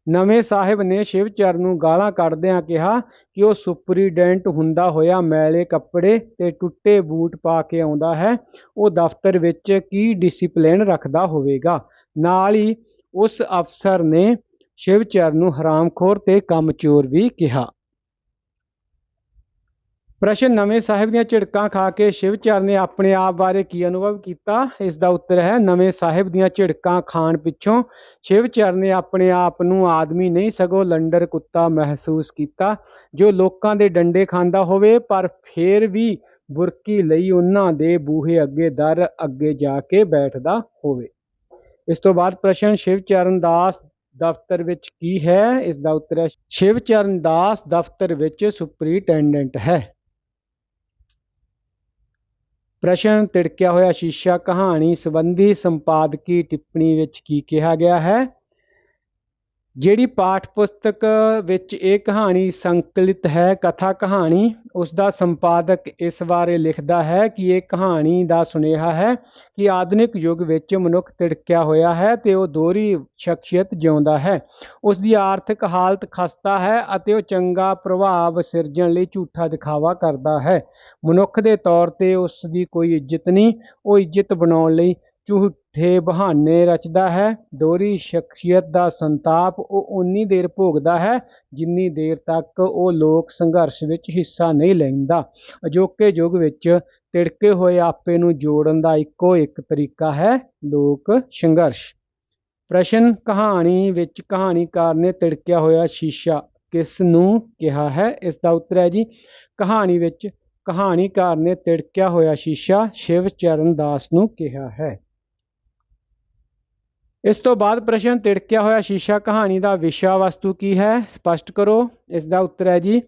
ਨਵੇਂ ਸਾਹਿਬ ਨੇ ਸ਼ਿਵਚਰ ਨੂੰ ਗਾਲਾਂ ਕੱਢਦਿਆਂ ਕਿਹਾ ਕਿ ਉਹ ਸੁਪਰੀਡੈਂਟ ਹੁੰਦਾ ਹੋਇਆ ਮੈਲੇ ਕੱਪੜੇ ਤੇ ਟੁੱਟੇ ਬੂਟ ਪਾ ਕੇ ਆਉਂਦਾ ਹੈ। ਉਹ ਦਫ਼ਤਰ ਵਿੱਚ ਕੀ ਡਿਸਪਲਿਨ ਰੱਖਦਾ ਹੋਵੇਗਾ? ਨਾਲ ਹੀ ਉਸ ਅਫਸਰ ਨੇ ਸ਼ਿਵਚਰ ਨੂੰ ਹਰਾਮਖੋਰ ਤੇ ਕੰਮਚੋਰ ਵੀ ਕਿਹਾ। ਪ੍ਰਸ਼ਨ, ਨਵੇਂ ਸਾਹਿਬ ਦੀਆਂ ਝਿੜਕਾਂ ਖਾ ਕੇ ਸ਼ਿਵਚਰ ਨੇ ਆਪਣੇ ਆਪ ਬਾਰੇ ਕੀ ਅਨੁਭਵ ਕੀਤਾ? ਇਸ ਦਾ ਉੱਤਰ ਹੈ, ਨਵੇਂ ਸਾਹਿਬ ਦੀਆਂ ਝਿੜਕਾਂ ਖਾਣ ਪਿੱਛੋਂ ਸ਼ਿਵਚਰਨ ਨੇ ਆਪਣੇ ਆਪ ਨੂੰ ਆਦਮੀ ਨਹੀਂ ਸਗੋਂ ਲੰਡਰ ਕੁੱਤਾ ਮਹਿਸੂਸ ਕੀਤਾ, ਜੋ ਲੋਕਾਂ ਦੇ ਡੰਡੇ ਖਾਂਦਾ ਹੋਵੇ, ਪਰ ਫੇਰ ਵੀ ਬੁਰਕੀ ਲਈ ਉਹਨਾਂ ਦੇ ਬੂਹੇ ਅੱਗੇ ਦਰ ਅੱਗੇ ਜਾ ਕੇ ਬੈਠਦਾ ਹੋਵੇ। ਇਸ ਤੋਂ ਬਾਅਦ ਪ੍ਰਸ਼ਨ ਸ਼ਿਵਚਰਨ ਦਾਸ ਦਫ਼ਤਰ ਵਿੱਚ ਕੀ ਹੈ? ਇਸ ਦਾ ਉੱਤਰ ਹੈ ਸ਼ਿਵਚਰਨ ਦਾਸ ਦਫ਼ਤਰ ਵਿੱਚ ਸੁਪਰੀਟੈਂਡੈਂਟ ਹੈ। ਪ੍ਰਸ਼ਨ ਤਿੜਕਿਆ ਹੋਇਆ ਸ਼ੀਸ਼ਾ ਕਹਾਣੀ ਸੰਬੰਧੀ ਸੰਪਾਦਕੀ ਟਿੱਪਣੀ ਵਿੱਚ ਕੀ ਕਿਹਾ ਗਿਆ ਹੈ? ਜਿਹੜੀ ਪਾਠ ਪੁਸਤਕ ਵਿੱਚ ਇਹ ਕਹਾਣੀ ਸੰਕਲਿਤ ਹੈ, ਕਥਾ ਕਹਾਣੀ ਉਸ ਦਾ ਸੰਪਾਦਕ ਇਸ ਬਾਰੇ ਲਿਖਦਾ ਹੈ ਕਿ ਇਹ ਕਹਾਣੀ ਦਾ ਸੁਨੇਹਾ ਹੈ ਕਿ ਆਧੁਨਿਕ ਯੁੱਗ ਵਿੱਚ ਮਨੁੱਖ ਤਿੜਕਿਆ ਹੋਇਆ ਹੈ ਤੇ ਉਹ ਦੋਹਰੀ ਸ਼ਖਸੀਅਤ ਜਿਉਂਦਾ ਹੈ। ਉਸ ਦੀ ਆਰਥਿਕ ਹਾਲਤ ਖਸਤਾ ਹੈ ਅਤੇ ਉਹ ਚੰਗਾ ਪ੍ਰਭਾਵ ਸਿਰਜਣ ਲਈ ਝੂਠਾ ਦਿਖਾਵਾ ਕਰਦਾ ਹੈ। ਮਨੁੱਖ ਦੇ ਤੌਰ ਤੇ ਉਸ ਦੀ ਕੋਈ ਇੱਜ਼ਤ ਨਹੀਂ, ਉਹ ਇੱਜ਼ਤ ਬਣਾਉਣ ਲਈ ਝੂਠੇ ਬਹਾਨੇ ਰਚਦਾ ਹੈ। ਦੋਹਰੀ ਸ਼ਖਸੀਅਤ ਦਾ ਸੰਤਾਪ ਉਹ ਉਨੀ ਦੇਰ ਭੋਗਦਾ ਹੈ ਜਿੰਨੀ ਦੇਰ ਤੱਕ ਉਹ ਲੋਕ ਸੰਘਰਸ਼ ਵਿੱਚ ਹਿੱਸਾ ਨਹੀਂ ਲੈਂਦਾ। ਅਜੋਕੇ ਯੁੱਗ ਵਿੱਚ ਤਿੜਕੇ ਹੋਏ ਆਪੇ ਨੂੰ ਜੋੜਨ ਦਾ ਇੱਕੋ ਇੱਕ ਤਰੀਕਾ ਹੈ ਲੋਕ ਸੰਘਰਸ਼। ਪ੍ਰਸ਼ਨ ਕਹਾਣੀ ਵਿੱਚ ਕਹਾਣੀਕਾਰ ਨੇ ਤਿੜਕਿਆ ਹੋਇਆ ਸ਼ੀਸ਼ਾ ਕਿਸ ਨੂੰ ਕਿਹਾ ਹੈ? ਇਸ ਦਾ ਉੱਤਰ ਹੈ ਜੀ, ਕਹਾਣੀ ਵਿੱਚ ਕਹਾਣੀਕਾਰ ਨੇ ਤਿੜਕਿਆ ਹੋਇਆ ਸ਼ੀਸ਼ਾ ਸ਼ਿਵ ਚਰਨ ਦਾਸ ਨੂੰ ਕਿਹਾ ਹੈ। ਇਸ ਤੋਂ ਬਾਅਦ ਪ੍ਰਸ਼ਨ ਤਿੜਕਿਆ ਹੋਇਆ ਸ਼ੀਸ਼ਾ ਕਹਾਣੀ ਦਾ ਵਿਸ਼ਾ ਵਸਤੂ ਕੀ ਹੈ? ਸਪਸ਼ਟ ਕਰੋ। ਇਸ ਦਾ ਉੱਤਰ ਹੈ ਜੀ,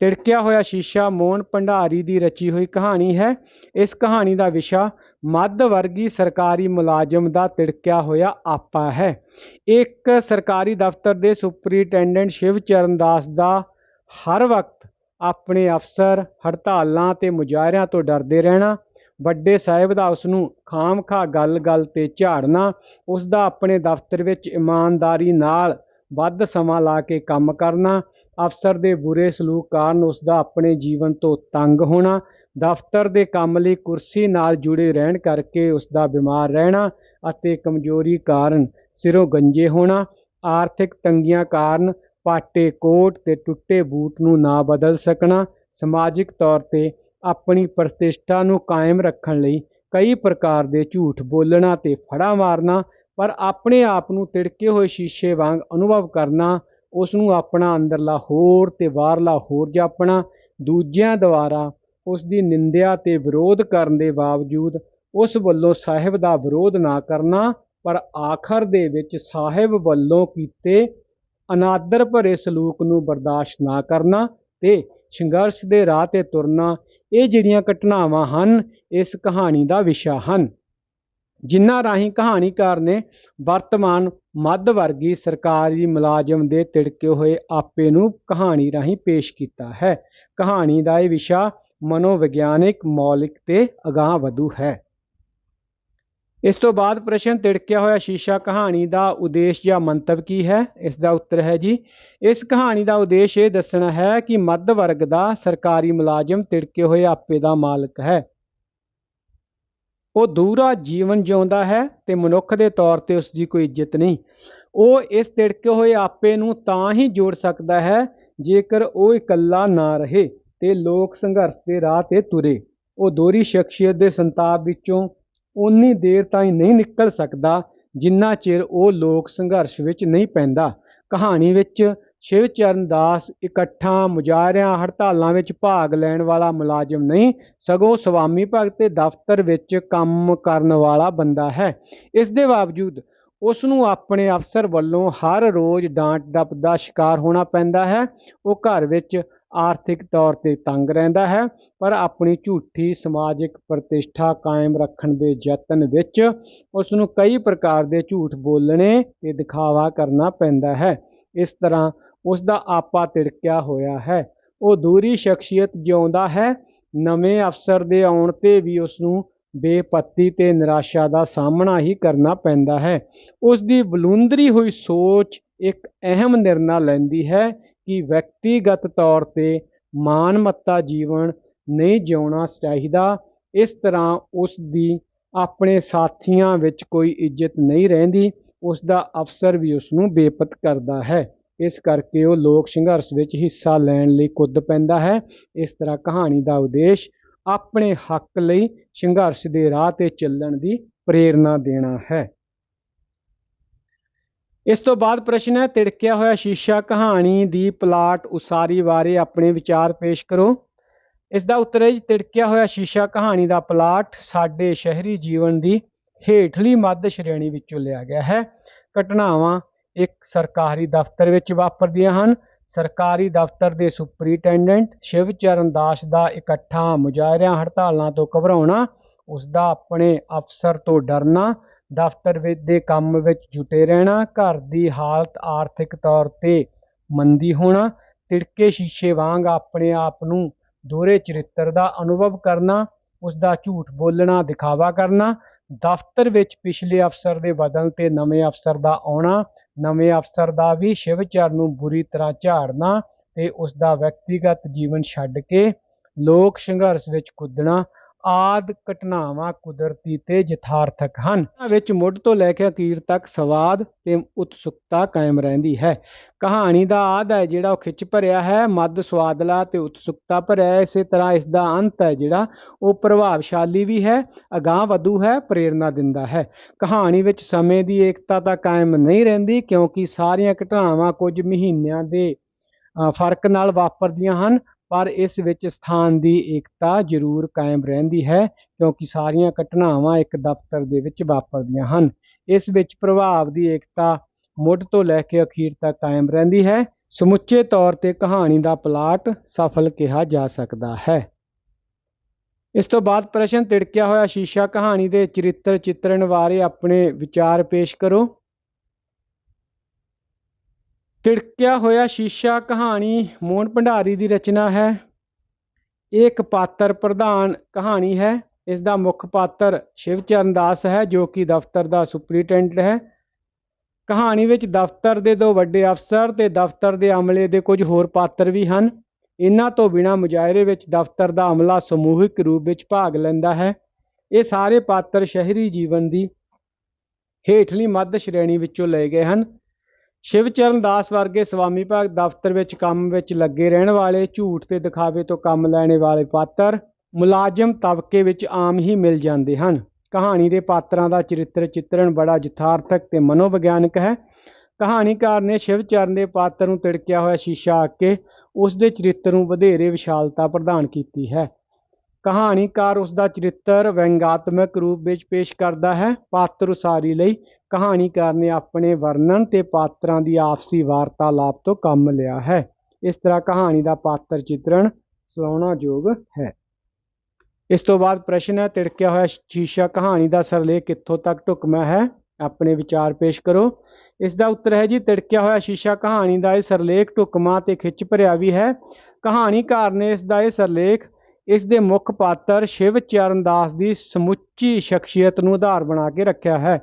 ਤਿੜਕਿਆ ਹੋਇਆ ਸ਼ੀਸ਼ਾ ਮੋਹਨ ਭੰਡਾਰੀ ਦੀ ਰਚੀ ਹੋਈ ਕਹਾਣੀ ਹੈ। ਇਸ ਕਹਾਣੀ ਦਾ ਵਿਸ਼ਾ ਮੱਧ ਵਰਗੀ ਸਰਕਾਰੀ ਮੁਲਾਜ਼ਮ ਦਾ ਤਿੜਕਿਆ ਹੋਇਆ ਆਪਾ ਹੈ। ਇੱਕ ਸਰਕਾਰੀ ਦਫ਼ਤਰ ਦੇ ਸੁਪਰੀਟੈਂਡੈਂਟ ਸ਼ਿਵਚਰਨ ਦਾਸ ਦਾ ਹਰ ਵਕਤ ਆਪਣੇ ਅਫਸਰ, ਹੜਤਾਲਾਂ ਤੇ ਮੁਜ਼ਾਹਰਿਆਂ ਤੋਂ ਡਰਦੇ ਰਹਿਣਾ ਵੱਡੇ ਸਾਹਿਬ ਦਾ ਉਸ ਨੂੰ ਖਾਮਖਾ ਗੱਲ-ਗੱਲ ਤੇ ਝਾੜਨਾ ਉਸ ਦਾ ਆਪਣੇ ਦਫ਼ਤਰ ਵਿੱਚ ਇਮਾਨਦਾਰੀ ਨਾਲ ਵੱਧ ਸਮਾਂ ਲਾ ਕੇ ਕੰਮ ਕਰਨਾ, ਅਫਸਰ ਦੇ ਬੁਰੇ ਸਲੂਕ ਕਾਰਨ ਉਸ ਦਾ ਆਪਣੇ ਜੀਵਨ ਤੋਂ ਤੰਗ ਹੋਣਾ, ਦਫ਼ਤਰ ਦੇ ਕੰਮ ਲਈ ਕੁਰਸੀ ਨਾਲ ਜੁੜੇ ਰਹਿਣ ਕਰਕੇ ਉਸ ਦਾ ਬਿਮਾਰ ਰਹਿਣਾ ਅਤੇ ਕਮਜ਼ੋਰੀ ਕਾਰਨ ਸਿਰੋਂ ਗੰਜੇ ਹੋਣਾ, ਆਰਥਿਕ ਤੰਗੀਆਂ ਕਾਰਨ ਪਾਟੇ ਕੋਟ ਤੇ ਟੁੱਟੇ ਬੂਟ ਨੂੰ ਨਾ ਬਦਲ ਸਕਣਾ ਸਮਾਜਿਕ ਤੌਰ ਤੇ ਆਪਣੀ ਪ੍ਰਤਿਸ਼ਠਾ ਨੂੰ ਕਾਇਮ ਰੱਖਣ ਲਈ ਕਈ ਪ੍ਰਕਾਰ ਦੇ ਝੂਠ ਬੋਲਣਾ ਤੇ ਫੜਾ ਮਾਰਨਾ, ਪਰ ਆਪਣੇ ਆਪ ਨੂੰ ਤਿੜਕੇ ਹੋਏ ਸ਼ੀਸ਼ੇ ਵਾਂਗ ਅਨੁਭਵ ਕਰਨਾ ਉਸ ਨੂੰ ਆਪਣਾ ਅੰਦਰਲਾ ਹੋਰ ਤੇ ਬਾਹਰਲਾ ਹੋਰ ਜਾਪਣਾ, ਦੂਜਿਆਂ ਦੁਆਰਾ ਉਸ ਦੀ ਨਿੰਦਿਆ ਤੇ ਵਿਰੋਧ ਕਰਨ ਦੇ ਬਾਵਜੂਦ ਉਸ ਵੱਲੋਂ ਸਾਹਿਬ ਦਾ ਵਿਰੋਧ ਨਾ ਕਰਨਾ, ਪਰ ਆਖਰ ਦੇ ਵਿੱਚ ਸਾਹਿਬ ਵੱਲੋਂ ਕੀਤੇ ਅਨਾਦਰ ਭਰੇ ਸਲੂਕ ਨੂੰ ਬਰਦਾਸ਼ਤ ਨਾ ਕਰਨਾ ਤੇ ਸੰਘਰਸ਼ ਦੇ ਰਾਹ ਤੇ ਤੁਰਨਾ, ਇਹ ਜਿਹੜੀਆਂ ਘਟਨਾਵਾਂ ਹਨ, ਇਸ ਕਹਾਣੀ ਦਾ ਵਿਸ਼ਾ ਹਨ। ਜਿਨ੍ਹਾਂ ਰਾਹੀਂ ਕਹਾਣੀਕਾਰ ਨੇ ਵਰਤਮਾਨ ਮੱਧ ਵਰਗੀ ਸਰਕਾਰੀ ਮੁਲਾਜ਼ਮ ਦੇ ਤਿੜਕੇ ਹੋਏ ਆਪੇ ਨੂੰ ਕਹਾਣੀ ਰਾਹੀਂ ਪੇਸ਼ ਕੀਤਾ ਹੈ। ਕਹਾਣੀ ਦਾ ਇਹ ਵਿਸ਼ਾ ਮਨੋਵਿਗਿਆਨਿਕ ਮੌਲਿਕ ਤੇ ਅਗਾਂਹ ਵਧੂ ਹੈ। ਇਸ ਤੋਂ ਬਾਅਦ ਪ੍ਰਸ਼ਨ ਤਿੜਕਿਆ ਹੋਇਆ ਸ਼ੀਸ਼ਾ ਕਹਾਣੀ ਦਾ ਉਦੇਸ਼ ਜਾਂ ਮੰਤਵ ਕੀ ਹੈ? ਇਸ ਦਾ ਉੱਤਰ ਹੈ ਜੀ, ਇਸ ਕਹਾਣੀ ਦਾ ਉਦੇਸ਼ ਇਹ ਦੱਸਣਾ ਹੈ ਕਿ ਮੱਧ ਵਰਗ ਦਾ ਸਰਕਾਰੀ ਮੁਲਾਜ਼ਮ ਤਿੜਕੇ ਹੋਏ ਆਪੇ ਦਾ ਮਾਲਕ ਹੈ। ਉਹ ਦੂਰਾ ਜੀਵਨ ਜਿਉਂਦਾ ਹੈ ਤੇ ਮਨੁੱਖ ਦੇ ਤੌਰ ਤੇ ਉਸ ਦੀ ਕੋਈ ਇੱਜ਼ਤ ਨਹੀਂ। ਉਹ ਇਸ ਤਿੜਕੇ ਹੋਏ ਆਪੇ ਨੂੰ ਤਾਂ ਹੀ ਜੋੜ ਸਕਦਾ ਹੈ ਜੇਕਰ ਉਹ ਇਕੱਲਾ ਨਾ ਰਹੇ ਤੇ ਲੋਕ ਸੰਘਰਸ਼ ਦੇ ਰਾਹ ਤੇ ਤੁਰੇ। ਉਹ ਦੋਹਰੀ ਸ਼ਖਸੀਅਤ ਦੇ ਸੰਤਾਪ ਵਿੱਚੋਂ ਉਨੀ ਦੇਰ ਤਾਈਂ ਨਹੀਂ ਨਿਕਲ ਸਕਦਾ ਜਿੰਨਾ ਚਿਰ ਉਹ ਲੋਕ ਸੰਘਰਸ਼ ਵਿੱਚ ਨਹੀਂ ਪੈਂਦਾ। ਕਹਾਣੀ ਵਿੱਚ ਸ਼ਿਵ ਚਰਨ ਦਾਸ ਇਕੱਠਾਂ ਮੁਜ਼ਾਹਰਿਆਂ ਹੜਤਾਲਾਂ ਵਿੱਚ ਭਾਗ ਲੈਣ ਵਾਲਾ ਮੁਲਾਜ਼ਮ ਨਹੀਂ, ਸਗੋਂ ਸਵਾਮੀ ਭਗਤ ਦੇ ਦਫ਼ਤਰ ਵਿੱਚ ਕੰਮ ਕਰਨ ਵਾਲਾ ਬੰਦਾ ਹੈ। ਇਸ ਦੇ ਬਾਵਜੂਦ ਉਸ ਨੂੰ ਆਪਣੇ ਅਫਸਰ ਵੱਲੋਂ ਹਰ ਰੋਜ਼ ਡਾਂਟ ਡੱਪ ਦਾ ਸ਼ਿਕਾਰ ਹੋਣਾ ਪੈਂਦਾ ਹੈ। ਉਹ ਘਰ ਵਿੱਚ ਆਰਥਿਕ ਤੌਰ ਤੇ ਤੰਗ ਰਹਿੰਦਾ ਹੈ, ਪਰ ਆਪਣੀ ਝੂਠੀ ਸਮਾਜਿਕ ਪ੍ਰਤਿਸ਼ਠਾ ਕਾਇਮ ਰੱਖਣ ਦੇ ਯਤਨ ਵਿੱਚ ਉਸ ਨੂੰ ਕਈ ਪ੍ਰਕਾਰ ਦੇ ਝੂਠ ਬੋਲਣੇ ਤੇ ਦਿਖਾਵਾ ਕਰਨਾ ਪੈਂਦਾ ਹੈ। ਇਸ ਤਰ੍ਹਾਂ ਉਸ ਦਾ ਆਪਾ ਤਿੜਕਿਆ ਹੋਇਆ ਹੈ। ਉਹ ਦੂਰੀ ਸ਼ਖਸੀਅਤ ਜਿਉਂਦਾ ਹੈ। ਨਵੇਂ ਅਫਸਰ ਦੇ ਆਉਣ ਤੇ ਵੀ ਉਸ ਨੂੰ ਬੇਪੱਤੀ ਤੇ ਨਿਰਾਸ਼ਾ ਦਾ ਸਾਹਮਣਾ ਹੀ ਕਰਨਾ ਪੈਂਦਾ ਹੈ। ਉਸ ਦੀ ਬਲੂੰਦਰੀ ਹੋਈ ਸੋਚ ਇੱਕ ਅਹਿਮ ਨਿਰਣਾ ਲੈਂਦੀ ਹੈ ਕਿ ਵਿਅਕਤੀਗਤ ਤੌਰ ਤੇ ਮਾਨਮੱਤਾ ਜੀਵਨ ਨਹੀਂ ਜਿਉਣਾ ਚਾਹੀਦਾ। ਇਸ ਤਰ੍ਹਾਂ ਉਸ ਦੀ ਆਪਣੇ ਸਾਥੀਆਂ ਵਿੱਚ ਕੋਈ ਇੱਜ਼ਤ ਨਹੀਂ ਰਹਿੰਦੀ। ਉਸ ਦਾ ਅਫਸਰ ਵੀ ਉਸ ਨੂੰ ਬੇਪਤ ਕਰਦਾ ਹੈ। ਇਸ ਕਰਕੇ ਉਹ ਲੋਕ ਸੰਘਰਸ਼ ਵਿੱਚ ਹਿੱਸਾ ਲੈਣ ਲਈ ਕੁੱਦ ਪੈਂਦਾ ਹੈ। ਇਸ ਤਰ੍ਹਾਂ ਕਹਾਣੀ ਦਾ ਉਦੇਸ਼ ਆਪਣੇ ਹੱਕ ਲਈ ਸੰਘਰਸ਼ ਦੇ ਰਾਹ ਤੇ ਚੱਲਣ ਦੀ ਪ੍ਰੇਰਣਾ ਦੇਣਾ ਹੈ। ਇਸ ਤੋਂ ਬਾਅਦ ਪ੍ਰਸ਼ਨ ਹੈ, ਤਿੜਕਿਆ ਹੋਇਆ ਸ਼ੀਸ਼ਾ ਕਹਾਣੀ ਦੀ ਪਲਾਟ ਉਸਾਰੀ ਬਾਰੇ ਆਪਣੇ ਵਿਚਾਰ ਪੇਸ਼ ਕਰੋ। ਇਸ ਦਾ ਉੱਤਰ ਹੈ ਤਿੜਕਿਆ ਹੋਇਆ ਸ਼ੀਸ਼ਾ ਕਹਾਣੀ ਦਾ ਪਲਾਟ ਸਾਡੇ ਸ਼ਹਿਰੀ ਜੀਵਨ ਦੀ ਹੇਠਲੀ ਮੱਧ ਸ਼੍ਰੇਣੀ ਵਿੱਚੋਂ ਲਿਆ ਗਿਆ ਹੈ। ਘਟਨਾਵਾਂ ਇੱਕ ਸਰਕਾਰੀ ਦਫ਼ਤਰ ਵਿੱਚ ਵਾਪਰਦੀਆਂ ਹਨ। ਸਰਕਾਰੀ ਦਫ਼ਤਰ ਦੇ ਸੁਪਰੀਟੈਂਡੈਂਟ ਸ਼ਿਵਚਰਨ ਦਾਸ ਦਾ ਇਕੱਠਾ ਮੁਜ਼ਾਹਰਿਆਂ ਹੜਤਾਲਾਂ ਤੋਂ ਘਬਰਾਉਣਾ ਉਸ ਦਾ ਆਪਣੇ ਅਫਸਰ ਤੋਂ ਡਰਨਾ ਦਫ਼ਤਰ ਵਿੱਚ ਦੇ ਕੰਮ ਵਿੱਚ ਜੁਟੇ ਰਹਿਣਾ, ਘਰ ਦੀ ਹਾਲਤ ਆਰਥਿਕ ਤੌਰ ਤੇ ਮੰਦੀ ਹੋਣਾ, ਤਿੜਕੇ ਸ਼ੀਸ਼ੇ ਵਾਂਗ ਆਪਣੇ ਆਪ ਨੂੰ ਦੋਹਰੇ ਚਰਿੱਤਰ ਦਾ ਅਨੁਭਵ ਕਰਨਾ ਉਸ ਦਾ ਝੂਠ ਬੋਲਣਾ, ਦਿਖਾਵਾ ਕਰਨਾ, ਦਫ਼ਤਰ ਵਿੱਚ ਪਿਛਲੇ ਅਫਸਰ ਦੇ ਬਦਲ ਤੇ ਨਵੇਂ ਅਫਸਰ ਦਾ ਆਉਣਾ, ਨਵੇਂ ਅਫਸਰ ਦਾ ਵੀ ਸ਼ਿਵਚਰ ਨੂੰ ਬੁਰੀ ਤਰ੍ਹਾਂ ਝਾੜਨਾ ਤੇ ਉਸ ਦਾ ਵਿਅਕਤੀਗਤ ਜੀਵਨ ਛੱਡ ਕੇ ਲੋਕ ਸੰਘਰਸ਼ ਵਿੱਚ ਕੁੱਦਣਾ ਆਦ ਘਟਨਾਵਾਂ ਕੁਦਰਤੀ ਤੇ ਯਥਾਰਥਕ ਹਨ। ਵਿੱਚ ਮੁੱਢ ਤੋਂ ਲੈ ਕੇ ਅਖੀਰ ਤੱਕ ਸਵਾਦ ਤੇ ਉਤਸੁਕਤਾ ਕਾਇਮ ਰਹਿੰਦੀ ਹੈ। ਕਹਾਣੀ ਦਾ ਆਦ ਹੈ ਜਿਹੜਾ ਉਹ ਖਿੱਚ ਭਰਿਆ ਹੈ ਮੱਧ ਸਵਾਦਲਾ ਤੇ ਉਤਸੁਕਤਾ ਭਰਿਆ ਹੈ। ਇਸੇ ਤਰ੍ਹਾਂ ਇਸ ਦਾ ਅੰਤ ਹੈ ਜਿਹੜਾ ਉਹ ਪ੍ਰਭਾਵਸ਼ਾਲੀ ਵੀ ਹੈ ਅਗਾਂਹ ਵਧੂ ਹੈ ਪ੍ਰੇਰਨਾ ਦਿੰਦਾ ਹੈ। ਕਹਾਣੀ ਵਿੱਚ ਸਮੇਂ ਦੀ ਏਕਤਾ ਤਾਂ ਕਾਇਮ ਨਹੀਂ ਰਹਿੰਦੀ ਕਿਉਂਕਿ ਸਾਰੀਆਂ ਘਟਨਾਵਾਂ ਕੁਝ ਮਹੀਨਿਆਂ ਦੇ ਅ, ਫ਼ਰਕ ਨਾਲ ਵਾਪਰਦੀਆਂ ਹਨ। ਪਰ ਇਸ ਵਿੱਚ ਸਥਾਨ ਦੀ ਏਕਤਾ ਜ਼ਰੂਰ ਕਾਇਮ ਰਹਿੰਦੀ ਹੈ, ਕਿਉਂਕਿ ਸਾਰੀਆਂ ਘਟਨਾਵਾਂ ਇੱਕ ਦਫ਼ਤਰ ਦੇ ਵਿੱਚ ਵਾਪਰਦੀਆਂ ਹਨ। ਇਸ ਵਿੱਚ ਪ੍ਰਭਾਵ ਦੀ ਏਕਤਾ ਮੁੱਢ ਤੋਂ ਲੈ ਕੇ ਅਖੀਰ ਤੱਕ ਕਾਇਮ ਰਹਿੰਦੀ ਹੈ। ਸਮੁੱਚੇ ਤੌਰ ਤੇ ਕਹਾਣੀ ਦਾ ਪਲਾਟ ਸਫਲ ਕਿਹਾ ਜਾ ਸਕਦਾ ਹੈ। ਇਸ ਤੋਂ ਬਾਅਦ ਪ੍ਰਸ਼ਨ ਤਿੜਕਿਆ ਹੋਇਆ ਸ਼ੀਸ਼ਾ ਕਹਾਣੀ ਦੇ ਚਰਿੱਤਰ ਚਿੱਤਰਣ ਬਾਰੇ ਆਪਣੇ ਵਿਚਾਰ ਪੇਸ਼ ਕਰੋ। ਤਿੜਕਿਆ ਹੋਇਆ ਸ਼ੀਸ਼ਾ ਕਹਾਣੀ ਮੋਹਨ ਭੰਡਾਰੀ ਦੀ ਰਚਨਾ ਹੈ। ਇਹ ਇੱਕ ਪਾਤਰ ਪ੍ਰਧਾਨ ਕਹਾਣੀ ਹੈ। ਇਸ ਦਾ ਮੁੱਖ ਪਾਤਰ ਸ਼ਿਵਚਰਨ ਦਾਸ ਹੈ, ਜੋ ਕਿ ਦਫ਼ਤਰ ਦਾ ਸੁਪਰੀਟੈਂਡੈਂਟ ਹੈ। ਕਹਾਣੀ ਵਿੱਚ ਦਫ਼ਤਰ ਦੇ ਦੋ ਵੱਡੇ ਅਫਸਰ ਤੇ ਦਫ਼ਤਰ ਦੇ ਅਮਲੇ ਦੇ ਕੁਝ ਹੋਰ ਪਾਤਰ ਵੀ ਹਨ। ਇਹਨਾਂ ਤੋਂ ਬਿਨਾਂ ਮੁਜ਼ਾਹਰੇ ਵਿੱਚ ਦਫ਼ਤਰ ਦਾ ਅਮਲਾ ਸਮੂਹਿਕ ਰੂਪ ਵਿੱਚ ਭਾਗ ਲੈਂਦਾ ਹੈ। ਇਹ ਸਾਰੇ ਪਾਤਰ ਸ਼ਹਿਰੀ ਜੀਵਨ ਦੀ ਹੇਠਲੀ ਮੱਧ ਸ਼੍ਰੇਣੀ ਵਿੱਚੋਂ ਲਏ ਗਏ ਹਨ। ਸ਼ਿਵਚਰਨ ਦਾਸ ਵਰਗੇ ਸਵਾਮੀ ਭਗਤ ਦਫ਼ਤਰ ਵਿੱਚ ਕੰਮ ਵਿੱਚ ਲੱਗੇ ਰਹਿਣ ਵਾਲੇ ਝੂਠ ਤੇ ਦਿਖਾਵੇ ਤੋਂ ਕੰਮ ਲੈਣੇ ਵਾਲੇ ਪਾਤਰ ਮੁਲਾਜ਼ਮ ਤਬਕੇ ਵਿੱਚ ਆਮ ਹੀ ਮਿਲ ਜਾਂਦੇ ਹਨ। ਕਹਾਣੀ ਦੇ ਪਾਤਰਾਂ ਦਾ ਚਰਿੱਤਰ ਚਿੱਤਰਣ ਬੜਾ ਯਥਾਰਥਕ ਤੇ ਮਨੋਵਿਗਿਆਨਕ ਹੈ। ਕਹਾਣੀਕਾਰ ਨੇ ਸ਼ਿਵਚਰਨ ਦੇ ਪਾਤਰ ਨੂੰ ਤਿੜਕਿਆ ਹੋਇਆ ਸ਼ੀਸ਼ਾ ਆ ਕੇ ਉਸ ਦੇ ਚਰਿੱਤਰ ਨੂੰ ਵਧੇਰੇ ਵਿਸ਼ਾਲਤਾ ਪ੍ਰਦਾਨ ਕੀਤੀ ਹੈ। ਕਹਾਣੀਕਾਰ ਉਸ ਦਾ ਚਰਿੱਤਰ ਵਿਅੰਗਾਤਮਕ ਰੂਪ ਵਿੱਚ ਪੇਸ਼ ਕਰਦਾ ਹੈ। ਪਾਤਰ ਉਸਾਰੀ ਲਈ ਕਹਾਣੀਕਾਰ ਨੇ ਆਪਣੇ ਵਰਣਨ ਤੇ ਪਾਤਰਾਂ ਦੀ ਆਪਸੀ ਵਾਰਤਾਲਾਪ ਤੋਂ ਕੰਮ ਲਿਆ ਹੈ। ਇਸ ਤਰ੍ਹਾਂ ਕਹਾਣੀ ਦਾ ਪਾਤਰ ਚਿੱਤਰਣ ਸਲਾਹੁਣਾਯੋਗ ਹੈ। ਇਸ ਤੋਂ ਬਾਅਦ ਪ੍ਰਸ਼ਨ ਹੈ, ਤਿੜਕਿਆ ਹੋਇਆ ਸ਼ੀਸ਼ਾ ਕਹਾਣੀ ਦਾ ਸਰਲੇਖ ਕਿੱਥੋਂ ਤੱਕ ਢੁਕਵਾਂ ਹੈ? ਆਪਣੇ ਵਿਚਾਰ ਪੇਸ਼ ਕਰੋ। ਇਸ ਦਾ ਉੱਤਰ ਹੈ ਜੀ, ਤਿੜਕਿਆ ਹੋਇਆ ਸ਼ੀਸ਼ਾ ਕਹਾਣੀ ਦਾ ਇਹ ਸਰਲੇਖ ਢੁਕਵਾਂ ਤੇ ਖਿੱਚ ਭਰਿਆ ਵੀ ਹੈ। ਕਹਾਣੀਕਾਰ ਨੇ ਇਸ ਦਾ ਇਹ ਸਰਲੇਖ, ਇਸ ਦੇ ਮੁੱਖ ਪਾਤਰ ਸ਼ਿਵ ਚਰਨ ਦਾਸ ਦੀ ਸਮੁੱਚੀ ਸ਼ਖਸੀਅਤ ਨੂੰ ਆਧਾਰ ਬਣਾ ਕੇ ਰੱਖਿਆ ਹੈ।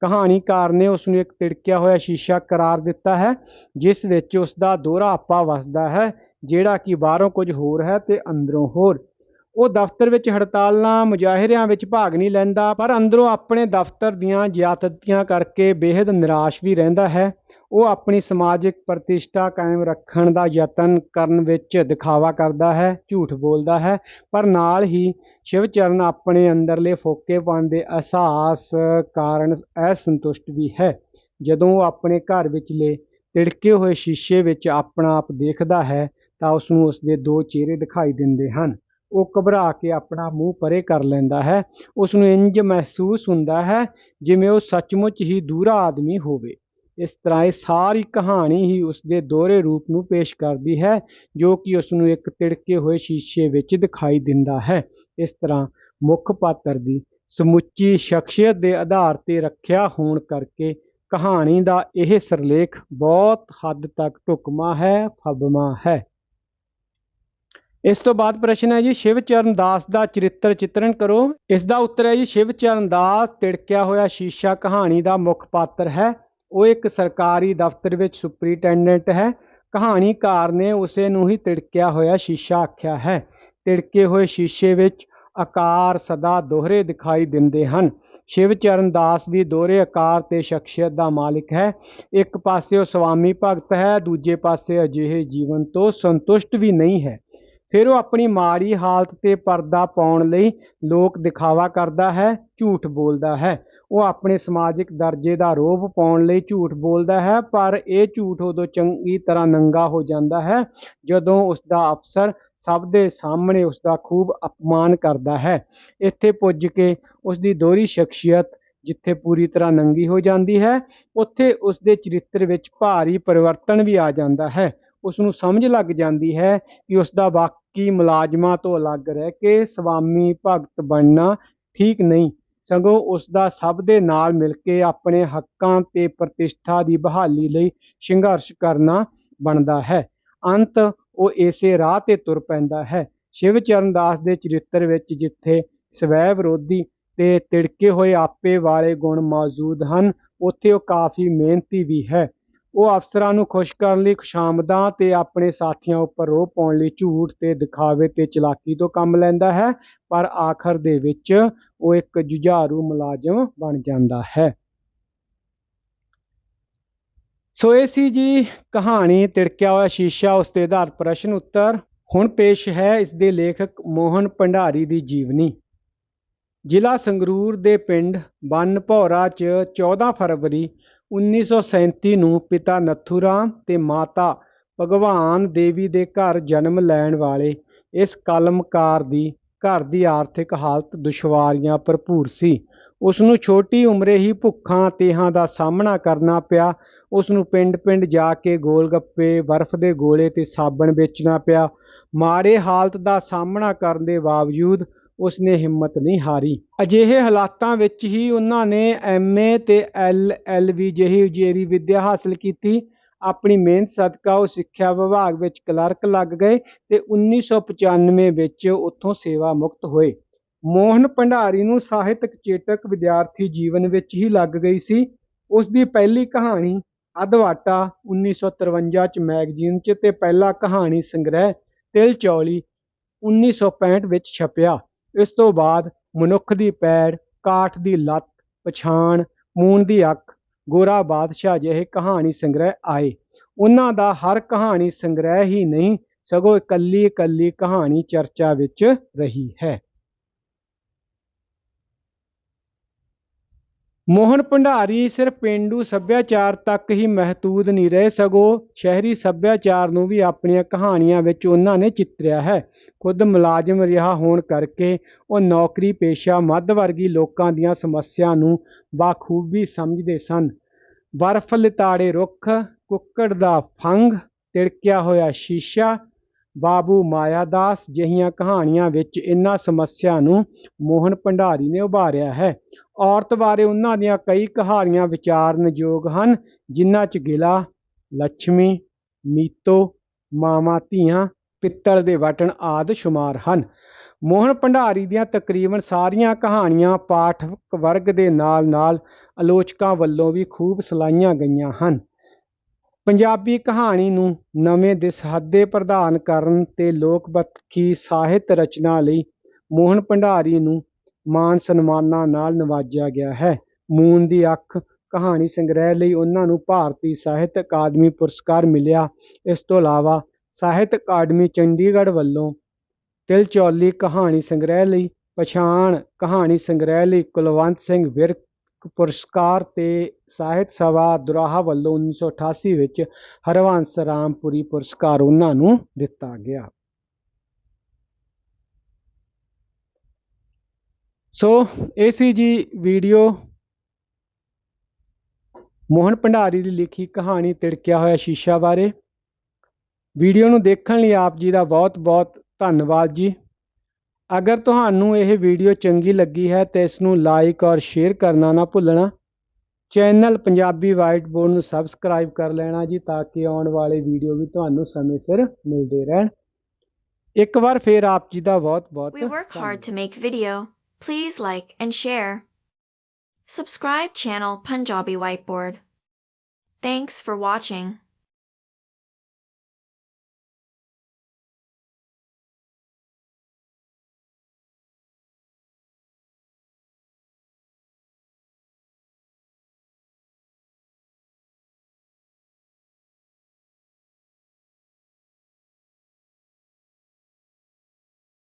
ਕਹਾਣੀਕਾਰ ਨੇ ਉਸ ਨੂੰ ਇੱਕ ਤਿੜਕਿਆ ਹੋਇਆ ਸ਼ੀਸ਼ਾ ਕਰਾਰ ਦਿੱਤਾ ਹੈ, ਜਿਸ ਵਿੱਚ ਉਸ ਦਾ ਦੋਹਰਾ ਆਪਾ ਵਸਦਾ ਹੈ, ਜਿਹੜਾ ਕਿ ਬਾਹਰੋਂ ਕੁਝ ਹੋਰ ਹੈ ਤੇ ਅੰਦਰੋਂ ਹੋਰ। ਉਹ ਦਫ਼ਤਰ ਵਿੱਚ ਹੜਤਾਲਾਂ, ਮੁਜ਼ਾਹਰਿਆਂ ਵਿੱਚ ਭਾਗ ਨਹੀਂ ਲੈਂਦਾ, ਪਰ ਅੰਦਰੋਂ ਆਪਣੇ ਦਫ਼ਤਰ ਦੀਆਂ ਜ਼ਿਆਦਤੀਆਂ ਕਰਕੇ ਬੇहद ਨਿਰਾਸ਼ ਵੀ ਰਹਿੰਦਾ ਹੈ। ਉਹ ਆਪਣੀ ਸਮਾਜਿਕ ਪ੍ਰਤਿਸ਼ਠਾ ਕਾਇਮ ਰੱਖਣ ਦਾ ਯਤਨ ਕਰਨ ਵਿੱਚ ਦਿਖਾਵਾ ਕਰਦਾ ਹੈ, ਝੂਠ ਬੋਲਦਾ ਹੈ, ਪਰ ਨਾਲ ਹੀ ਸ਼ਿਵਚਰਨ ਆਪਣੇ ਅੰਦਰਲੇ ਫੋਕੇਪਨ ਦੇ ਅਹਿਸਾਸ ਕਾਰਨ ਅਸੰਤੁਸ਼ਟ ਵੀ ਹੈ। ਜਦੋਂ ਉਹ ਆਪਣੇ ਘਰ ਵਿਚਲੇ ਤਿੜਕੇ ਹੋਏ ਸ਼ੀਸ਼ੇ ਵਿੱਚ ਆਪਣਾ ਆਪ ਦੇਖਦਾ ਹੈ, ਤਾਂ ਉਸ ਨੂੰ ਉਸ ਦੇ ਦੋ ਚਿਹਰੇ ਦਿਖਾਈ ਦਿੰਦੇ ਹਨ। ਉਹ ਘਬਰਾ ਕੇ ਆਪਣਾ ਮੂੰਹ ਪਰੇ ਕਰ ਲੈਂਦਾ ਹੈ। ਉਸ ਨੂੰ ਇੰਜ ਮਹਿਸੂਸ ਹੁੰਦਾ ਹੈ ਜਿਵੇਂ ਉਹ ਸੱਚਮੁੱਚ ਹੀ ਦੂਰਾ ਆਦਮੀ ਹੋਵੇ। ਇਸ ਤਰ੍ਹਾਂ ਇਹ ਸਾਰੀ ਕਹਾਣੀ ਹੀ ਉਸ ਦੇ ਦੋਹਰੇ ਰੂਪ ਨੂੰ ਪੇਸ਼ ਕਰਦੀ ਹੈ, ਜੋ ਕਿ ਉਸ ਨੂੰ ਇੱਕ ਤਿੜਕੇ ਹੋਏ ਸ਼ੀਸ਼ੇ ਵਿੱਚ ਦਿਖਾਈ ਦਿੰਦਾ ਹੈ। ਇਸ ਤਰ੍ਹਾਂ ਮੁੱਖ ਪਾਤਰ ਦੀ ਸਮੁੱਚੀ ਸ਼ਖਸੀਅਤ ਦੇ ਆਧਾਰ ਤੇ ਰੱਖਿਆ ਹੋਣ ਕਰਕੇ ਕਹਾਣੀ ਦਾ ਇਹ ਸਰਲੇਖ ਬਹੁਤ ਹੱਦ ਤੱਕ ਢੁਕਵਾਂ ਹੈ ਫਬਮਾ ਹੈ। ਇਸ ਤੋਂ ਬਾਅਦ ਪ੍ਰਸ਼ਨ ਹੈ ਜੀ, ਸ਼ਿਵ ਚਰਨ ਦਾਸ ਦਾ ਚਰਿੱਤਰ ਚਿੱਤਰਣ ਕਰੋ। ਇਸ ਦਾ ਉੱਤਰ ਹੈ ਜੀ, ਸ਼ਿਵ ਚਰਨ ਦਾਸ ਤਿੜਕਿਆ ਹੋਇਆ ਸ਼ੀਸ਼ਾ ਕਹਾਣੀ ਦਾ ਮੁੱਖ ਪਾਤਰ ਹੈ। ਉਹ ਇੱਕ ਸਰਕਾਰੀ ਦਫ਼ਤਰ ਵਿੱਚ ਸੁਪਰੀਟੈਂਡੈਂਟ ਹੈ। ਕਹਾਣੀਕਾਰ ਨੇ ਉਸੇ ਨੂੰ ਹੀ ਤਿੜਕਿਆ ਹੋਇਆ ਸ਼ੀਸ਼ਾ ਆਖਿਆ ਹੈ। ਤਿੜਕੇ ਹੋਏ ਸ਼ੀਸ਼ੇ ਵਿੱਚ ਆਕਾਰ ਸਦਾ ਦੋਹਰੇ ਦਿਖਾਈ ਦਿੰਦੇ ਹਨ। ਸ਼ਿਵ ਚਰਨ ਦਾਸ ਵੀ ਦੋਹਰੇ ਆਕਾਰ ਤੇ ਸ਼ਖਸੀਅਤ ਦਾ ਮਾਲਿਕ ਹੈ। ਇੱਕ ਪਾਸੇ ਉਹ ਸਵਾਮੀ ਭਗਤ ਹੈ, ਦੂਜੇ ਪਾਸੇ ਅਜਿਹੇ ਜੀਵਨ ਤੋਂ ਸੰਤੁਸ਼ਟ ਵੀ ਨਹੀਂ ਹੈ। ਫਿਰ ਉਹ ਆਪਣੀ ਮਾੜੀ ਹਾਲਤ ਤੇ ਪਰਦਾ ਪਾਉਣ ਲਈ ਲੋਕ ਦਿਖਾਵਾ ਕਰਦਾ ਹੈ, ਝੂਠ ਬੋਲਦਾ ਹੈ। ਉਹ ਆਪਣੇ ਸਮਾਜਿਕ ਦਰਜੇ ਦਾ ਰੋਬ ਪਾਉਣ ਲਈ ਝੂਠ ਬੋਲਦਾ ਹੈ, ਪਰ ਇਹ ਝੂਠ ਉਦੋਂ ਚੰਗੀ ਤਰ੍ਹਾਂ ਨੰਗਾ ਹੋ ਜਾਂਦਾ ਹੈ ਜਦੋਂ ਉਸ ਦਾ ਅਫਸਰ ਸਭ ਦੇ ਸਾਹਮਣੇ ਉਸ ਦਾ ਖੂਬ ਅਪਮਾਨ ਕਰਦਾ ਹੈ। ਇੱਥੇ ਪੁੱਜ ਕੇ ਉਸ ਦੀ ਦੋਹਰੀ ਸ਼ਖਸੀਅਤ ਜਿੱਥੇ ਪੂਰੀ ਤਰ੍ਹਾਂ ਨੰਗੀ ਹੋ ਜਾਂਦੀ ਹੈ, ਉੱਥੇ ਉਸ ਦੇ ਚਰਿੱਤਰ ਵਿੱਚ ਭਾਰੀ ਪਰਿਵਰਤਨ ਵੀ ਆ ਜਾਂਦਾ ਹੈ। ਉਸ ਨੂੰ ਸਮਝ ਲੱਗ ਜਾਂਦੀ ਹੈ ਕਿ ਉਸ ਦਾ ਬਾਕੀ ਮੁਲਾਜ਼ਮਾਂ ਤੋਂ ਅਲੱਗ ਰਹਿ ਕੇ ਸਵਾਮੀ ਭਗਤ ਬਣਨਾ ਠੀਕ ਨਹੀਂ। ਸਗੋਂ ਉਸ ਦਾ ਸਭ ਦੇ ਨਾਲ ਮਿਲ ਕੇ ਆਪਣੇ ਹੱਕਾਂ ਤੇ ਪ੍ਰਤਿਸ਼ਠਾ ਦੀ ਬਹਾਲੀ ਲਈ ਸੰਘਰਸ਼ ਕਰਨਾ ਬਣਦਾ ਹੈ। ਅੰਤ ਉਹ ਇਸੇ ਰਾਹ ਤੇ ਤੁਰ ਪੈਂਦਾ ਹੈ। ਸ਼ਿਵ ਚਰਨ ਦਾਸ ਦੇ ਚਰਿੱਤਰ ਵਿੱਚ ਜਿੱਥੇ ਸਵੈ ਵਿਰੋਧੀ ਤੇ ਤਿੜਕੇ ਹੋਏ ਆਪੇ ਵਾਲੇ ਗੁਣ ਮੌਜੂਦ ਹਨ, ਉੱਥੇ ਉਹ ਕਾਫੀ ਮਿਹਨਤੀ ਵੀ ਹੈ। ਉਹ ਅਫਸਰਾਂ ਨੂੰ ਖੁਸ਼ ਕਰਨ ਲਈ ਖੁਸ਼ਾਮਦਾਂ ਤੇ ਆਪਣੇ ਸਾਥੀਆਂ ਉੱਪਰ ਰੋਹ ਪਾਉਣ ਲਈ ਝੂਠ ਤੇ ਦਿਖਾਵੇ ਤੇ ਚਲਾਕੀ ਤੋਂ ਕੰਮ ਲੈਂਦਾ ਹੈ, ਪਰ ਆਖਰ ਦੇ ਵਿੱਚ ਉਹ ਇੱਕ ਜੁਝਾਰੂ ਮੁਲਾਜ਼ਮ ਬਣ ਜਾਂਦਾ ਹੈ। ਸੋ ਇਹ ਸੀ ਜੀ ਕਹਾਣੀ ਤਿੜਕਿਆ ਹੋਇਆ ਸ਼ੀਸ਼ਾ, ਉਸ ਤੇ ਆਧਾਰਿਤ ਪ੍ਰਸ਼ਨ ਉੱਤਰ। ਹੁਣ ਪੇਸ਼ ਹੈ ਇਸ ਦੇ ਲੇਖਕ ਮੋਹਨ ਭੰਡਾਰੀ ਦੀ ਜੀਵਨੀ। ਜ਼ਿਲ੍ਹਾ ਸੰਗਰੂਰ ਦੇ ਪਿੰਡ ਬੰਨ ਭੌਰਾ 'ਚ 14 ਫਰਵਰੀ 1937 ਨੂੰ ਪਿਤਾ ਨੱਥੂਰਾਮ ਤੇ ਮਾਤਾ ਭਗਵਾਨ ਦੇਵੀ ਦੇ ਘਰ ਜਨਮ ਲੈਣ ਵਾਲੇ ਇਸ ਕਲਮਕਾਰ ਦੀ ਘਰ ਦੀ ਆਰਥਿਕ ਹਾਲਤ ਦੁਸ਼ਵਾਰੀਆਂ ਭਰਪੂਰ ਸੀ। ਉਸ ਨੂੰ ਛੋਟੀ ਉਮਰੇ ਹੀ ਭੁੱਖਾਂ ਤੇਹਾਂ ਦਾ ਸਾਹਮਣਾ ਕਰਨਾ ਪਿਆ। ਉਸ ਨੂੰ ਪਿੰਡ-ਪਿੰਡ ਜਾ ਕੇ ਗੋਲਗੱਪੇ ਬਰਫ਼ ਦੇ ਗੋਲੇ ਤੇ ਸਾਬਣ ਵੇਚਣਾ ਪਿਆ। ਮਾੜੇ ਹਾਲਤ ਦਾ ਸਾਹਮਣਾ ਕਰਨ ਦੇ ਬਾਵਜੂਦ ਉਸਨੇ ਹਿੰਮਤ ਨਹੀਂ ਹਾਰੀ। ਅਜਿਹੇ ਹਾਲਾਤਾਂ ਵਿੱਚ ਹੀ ਉਹਨਾਂ ਨੇ ਐਮਏ ਤੇ ਐਲਐਲਬੀ ਜਿਹੀ ਉਜੇਰੀ ਵਿੱਦਿਆ ਹਾਸਲ ਕੀਤੀ। ਆਪਣੀ ਮਿਹਨਤ, ਸਦਕਾ ਉਹ ਸਿੱਖਿਆ ਵਿਭਾਗ ਵਿੱਚ ਕਲਰਕ ਲੱਗ ਗਏ ਤੇ 1995 ਵਿੱਚ ਉੱਥੋਂ ਸੇਵਾ ਮੁਕਤ ਹੋਏ। ਮੋਹਨ ਭੰਡਾਰੀ ਨੂੰ ਸਾਹਿਤਕ ਚੇਤਕ ਵਿਦਿਆਰਥੀ ਜੀਵਨ ਵਿੱਚ ਹੀ ਲੱਗ ਗਈ ਸੀ। ਉਸ ਦੀ ਪਹਿਲੀ ਕਹਾਣੀ, ਅਧਵਾਟਾ 1953 ਚ ਮੈਗਜ਼ੀਨ 'ਚ ਤੇ ਪਹਿਲਾ ਕਹਾਣੀ ਸੰਗ੍ਰਹਿ, ਤਿਲ ਚੌਲੀ 1965 ਵਿੱਚ ਛਪਿਆ। ਇਸ ਤੋਂ ਬਾਅਦ ਮਨੁੱਖ ਦੀ ਪੈੜ, ਕਾਠ ਦੀ ਲੱਤ, ਪਛਾਣ ਮੂਨ ਦੀ ਅੱਖ, ਗੋਰਾ ਬਾਦਸ਼ਾਹ ਜਿਹੇ ਕਹਾਣੀ ਸੰਗ੍ਰਹਿ ਆਏ। ਉਹਨਾਂ ਦਾ ਹਰ ਕਹਾਣੀ ਸੰਗ੍ਰਹਿ ਹੀ ਨਹੀਂ, ਸਗੋਂ ਇਕੱਲੀ ਇਕੱਲੀ ਕਹਾਣੀ ਚਰਚਾ ਵਿੱਚ ਰਹੀ ਹੈ। ਮੋਹਨ ਭੰਡਾਰੀ ਸਿਰਫ ਪੇਂਡੂ ਸੱਭਿਆਚਾਰ ਤੱਕ ਹੀ ਮਹਦੂਦ ਨਹੀਂ ਰਹੇ, ਸਗੋਂ ਸ਼ਹਿਰੀ ਸੱਭਿਆਚਾਰ ਨੂੰ ਵੀ ਆਪਣੀਆਂ ਕਹਾਣੀਆਂ ਵਿੱਚ ਉਹਨਾਂ ਨੇ ਚਿੱਤਰਿਆ ਹੈ। ਖੁਦ ਮੁਲਾਜ਼ਮ ਰਿਹਾ ਹੋਣ ਕਰਕੇ ਉਹ ਨੌਕਰੀ ਪੇਸ਼ਾ ਮੱਧ ਵਰਗੀ ਲੋਕਾਂ ਦੀਆਂ ਸਮੱਸਿਆ ਨੂੰ ਬਾਖੂਬੀ ਸਮਝਦੇ ਸਨ। ਬਰਫ਼ ਲਿਤਾੜੇ ਰੁੱਖ, ਕੁੱਕੜ ਦਾ ਫੰਗ, ਤਿੜਕਿਆ ਹੋਇਆ ਸ਼ੀਸ਼ਾ, ਬਾਬੂ ਮਾਇਆਦਾਸ ਜਿਹੀਆਂ ਕਹਾਣੀਆਂ ਵਿੱਚ ਇਹਨਾਂ ਸਮੱਸਿਆ ਨੂੰ ਮੋਹਨ ਭੰਡਾਰੀ ਨੇ ਉਭਾਰਿਆ ਹੈ। ਔਰਤ ਬਾਰੇ ਉਹਨਾਂ ਦੀਆਂ ਕਈ ਕਹਾਣੀਆਂ ਵਿਚਾਰਨਯੋਗ ਹਨ, ਜਿਨ੍ਹਾਂ 'ਚ ਗਿਲਾ ਲక్ష్ਮੀ ਮੀਤੋ, ਮਾਵਾਂ, ਧੀਆਂ, ਪਿੱਤਲ ਦੇ ਵਟਣ ਆਦਿ ਸ਼ੁਮਾਰ ਹਨ। ਮੋਹਨ ਭੰਡਾਰੀ ਦੀਆਂ ਤਕਰੀਬਨ ਸਾਰੀਆਂ ਕਹਾਣੀਆਂ ਪਾਠਕ ਵਰਗ ਦੇ ਨਾਲ-ਨਾਲ ਆਲੋਚਕਾਂ ਵੱਲੋਂ ਵੀ ਖੂਬ ਸਲਾਹੀਆਂ ਗਈਆਂ ਹਨ। ਪੰਜਾਬੀ ਕਹਾਣੀ ਨੂੰ ਨਵੇਂ ਦਿਸਹੱਦੇ ਪ੍ਰਦਾਨ ਕਰਨ ਤੇ ਲੋਕਬੱਖੀ ਸਾਹਿਤ ਰਚਨਾ ਲਈ ਮੋਹਨ ਭੰਡਾਰੀ ਨੂੰ ਮਾਨ ਸਨਮਾਨਾਂ ਨਾਲ ਨਵਾਜਿਆ ਗਿਆ ਹੈ। ਮੂਨ ਦੀ ਅੱਖ ਕਹਾਣੀ ਸੰਗ੍ਰਹਿ ਲਈ ਉਹਨਾਂ ਨੂੰ ਭਾਰਤੀ ਸਾਹਿਤ ਅਕਾਦਮੀ ਪੁਰਸਕਾਰ ਮਿਲਿਆ। ਇਸ ਤੋਂ ਇਲਾਵਾ ਸਾਹਿਤ ਅਕਾਦਮੀ ਚੰਡੀਗੜ੍ਹ ਵੱਲੋਂ ਤਿਲਚੌਲੀ ਕਹਾਣੀ ਸੰਗ੍ਰਹਿ ਲਈ, ਪਛਾਣ ਕਹਾਣੀ ਸੰਗ੍ਰਹਿ ਲਈ ਕੁਲਵੰਤ ਸਿੰਘ ਵਿਰਕ ਪੁਰਸਕਾਰ ਤੇ ਸਾਹਿਤ ਸਭਾ ਦੁਰਾਹਾ ਵੱਲੋਂ 1988 ਵਿੱਚ ਹਰਵੰਸ ਰਾਮਪੁਰੀ ਪੁਰਸਕਾਰ ਉਹਨਾਂ ਨੂੰ ਦਿੱਤਾ ਗਿਆ। ਸੋ, ਇਹ ਸੀ ਜੀ ਵੀਡੀਓ ਮੋਹਨ ਭੰਡਾਰੀ ਦੀ ਲਿਖੀ ਕਹਾਣੀ ਤਿੜਕਿਆ ਹੋਇਆ ਸ਼ੀਸ਼ਾ ਬਾਰੇ। ਵੀਡੀਓ ਨੂੰ ਦੇਖਣ ਲਈ ਆਪ ਜੀ ਦਾ ਬਹੁਤ-ਬਹੁਤ ਧੰਨਵਾਦ ਜੀ। ਅਗਰ ਤੁਹਾਨੂੰ ਇਹ ਵੀਡੀਓ ਚੰਗੀ ਲੱਗੀ ਹੈ ਤਾਂ ਇਸ ਨੂੰ ਲਾਈਕ ਔਰ ਸ਼ੇਅਰ ਕਰਨਾ ਨਾ ਭੁੱਲਣਾ, ਚੈਨਲ ਪੰਜਾਬੀ ਵਾਈਟ ਬੋਰਡ ਨੂੰ ਸਬਸਕ੍ਰਾਈਬ ਕਰ ਲੈਣਾ ਜੀ ਤਾਂ ਕਿ ਆਉਣ ਵਾਲੇ ਵੀਡੀਓ ਵੀ ਤੁਹਾਨੂੰ ਸਮੇਂ ਸਿਰ ਮਿਲਦੇ ਰਹਿਣ। ਇੱਕ ਵਾਰ ਫੇਰ ਆਪ ਜੀ ਦਾ ਬਹੁਤ-ਬਹੁਤ We work hard to make video. Please like and share. Subscribe channel Punjabi Whiteboard. Thanks for watching.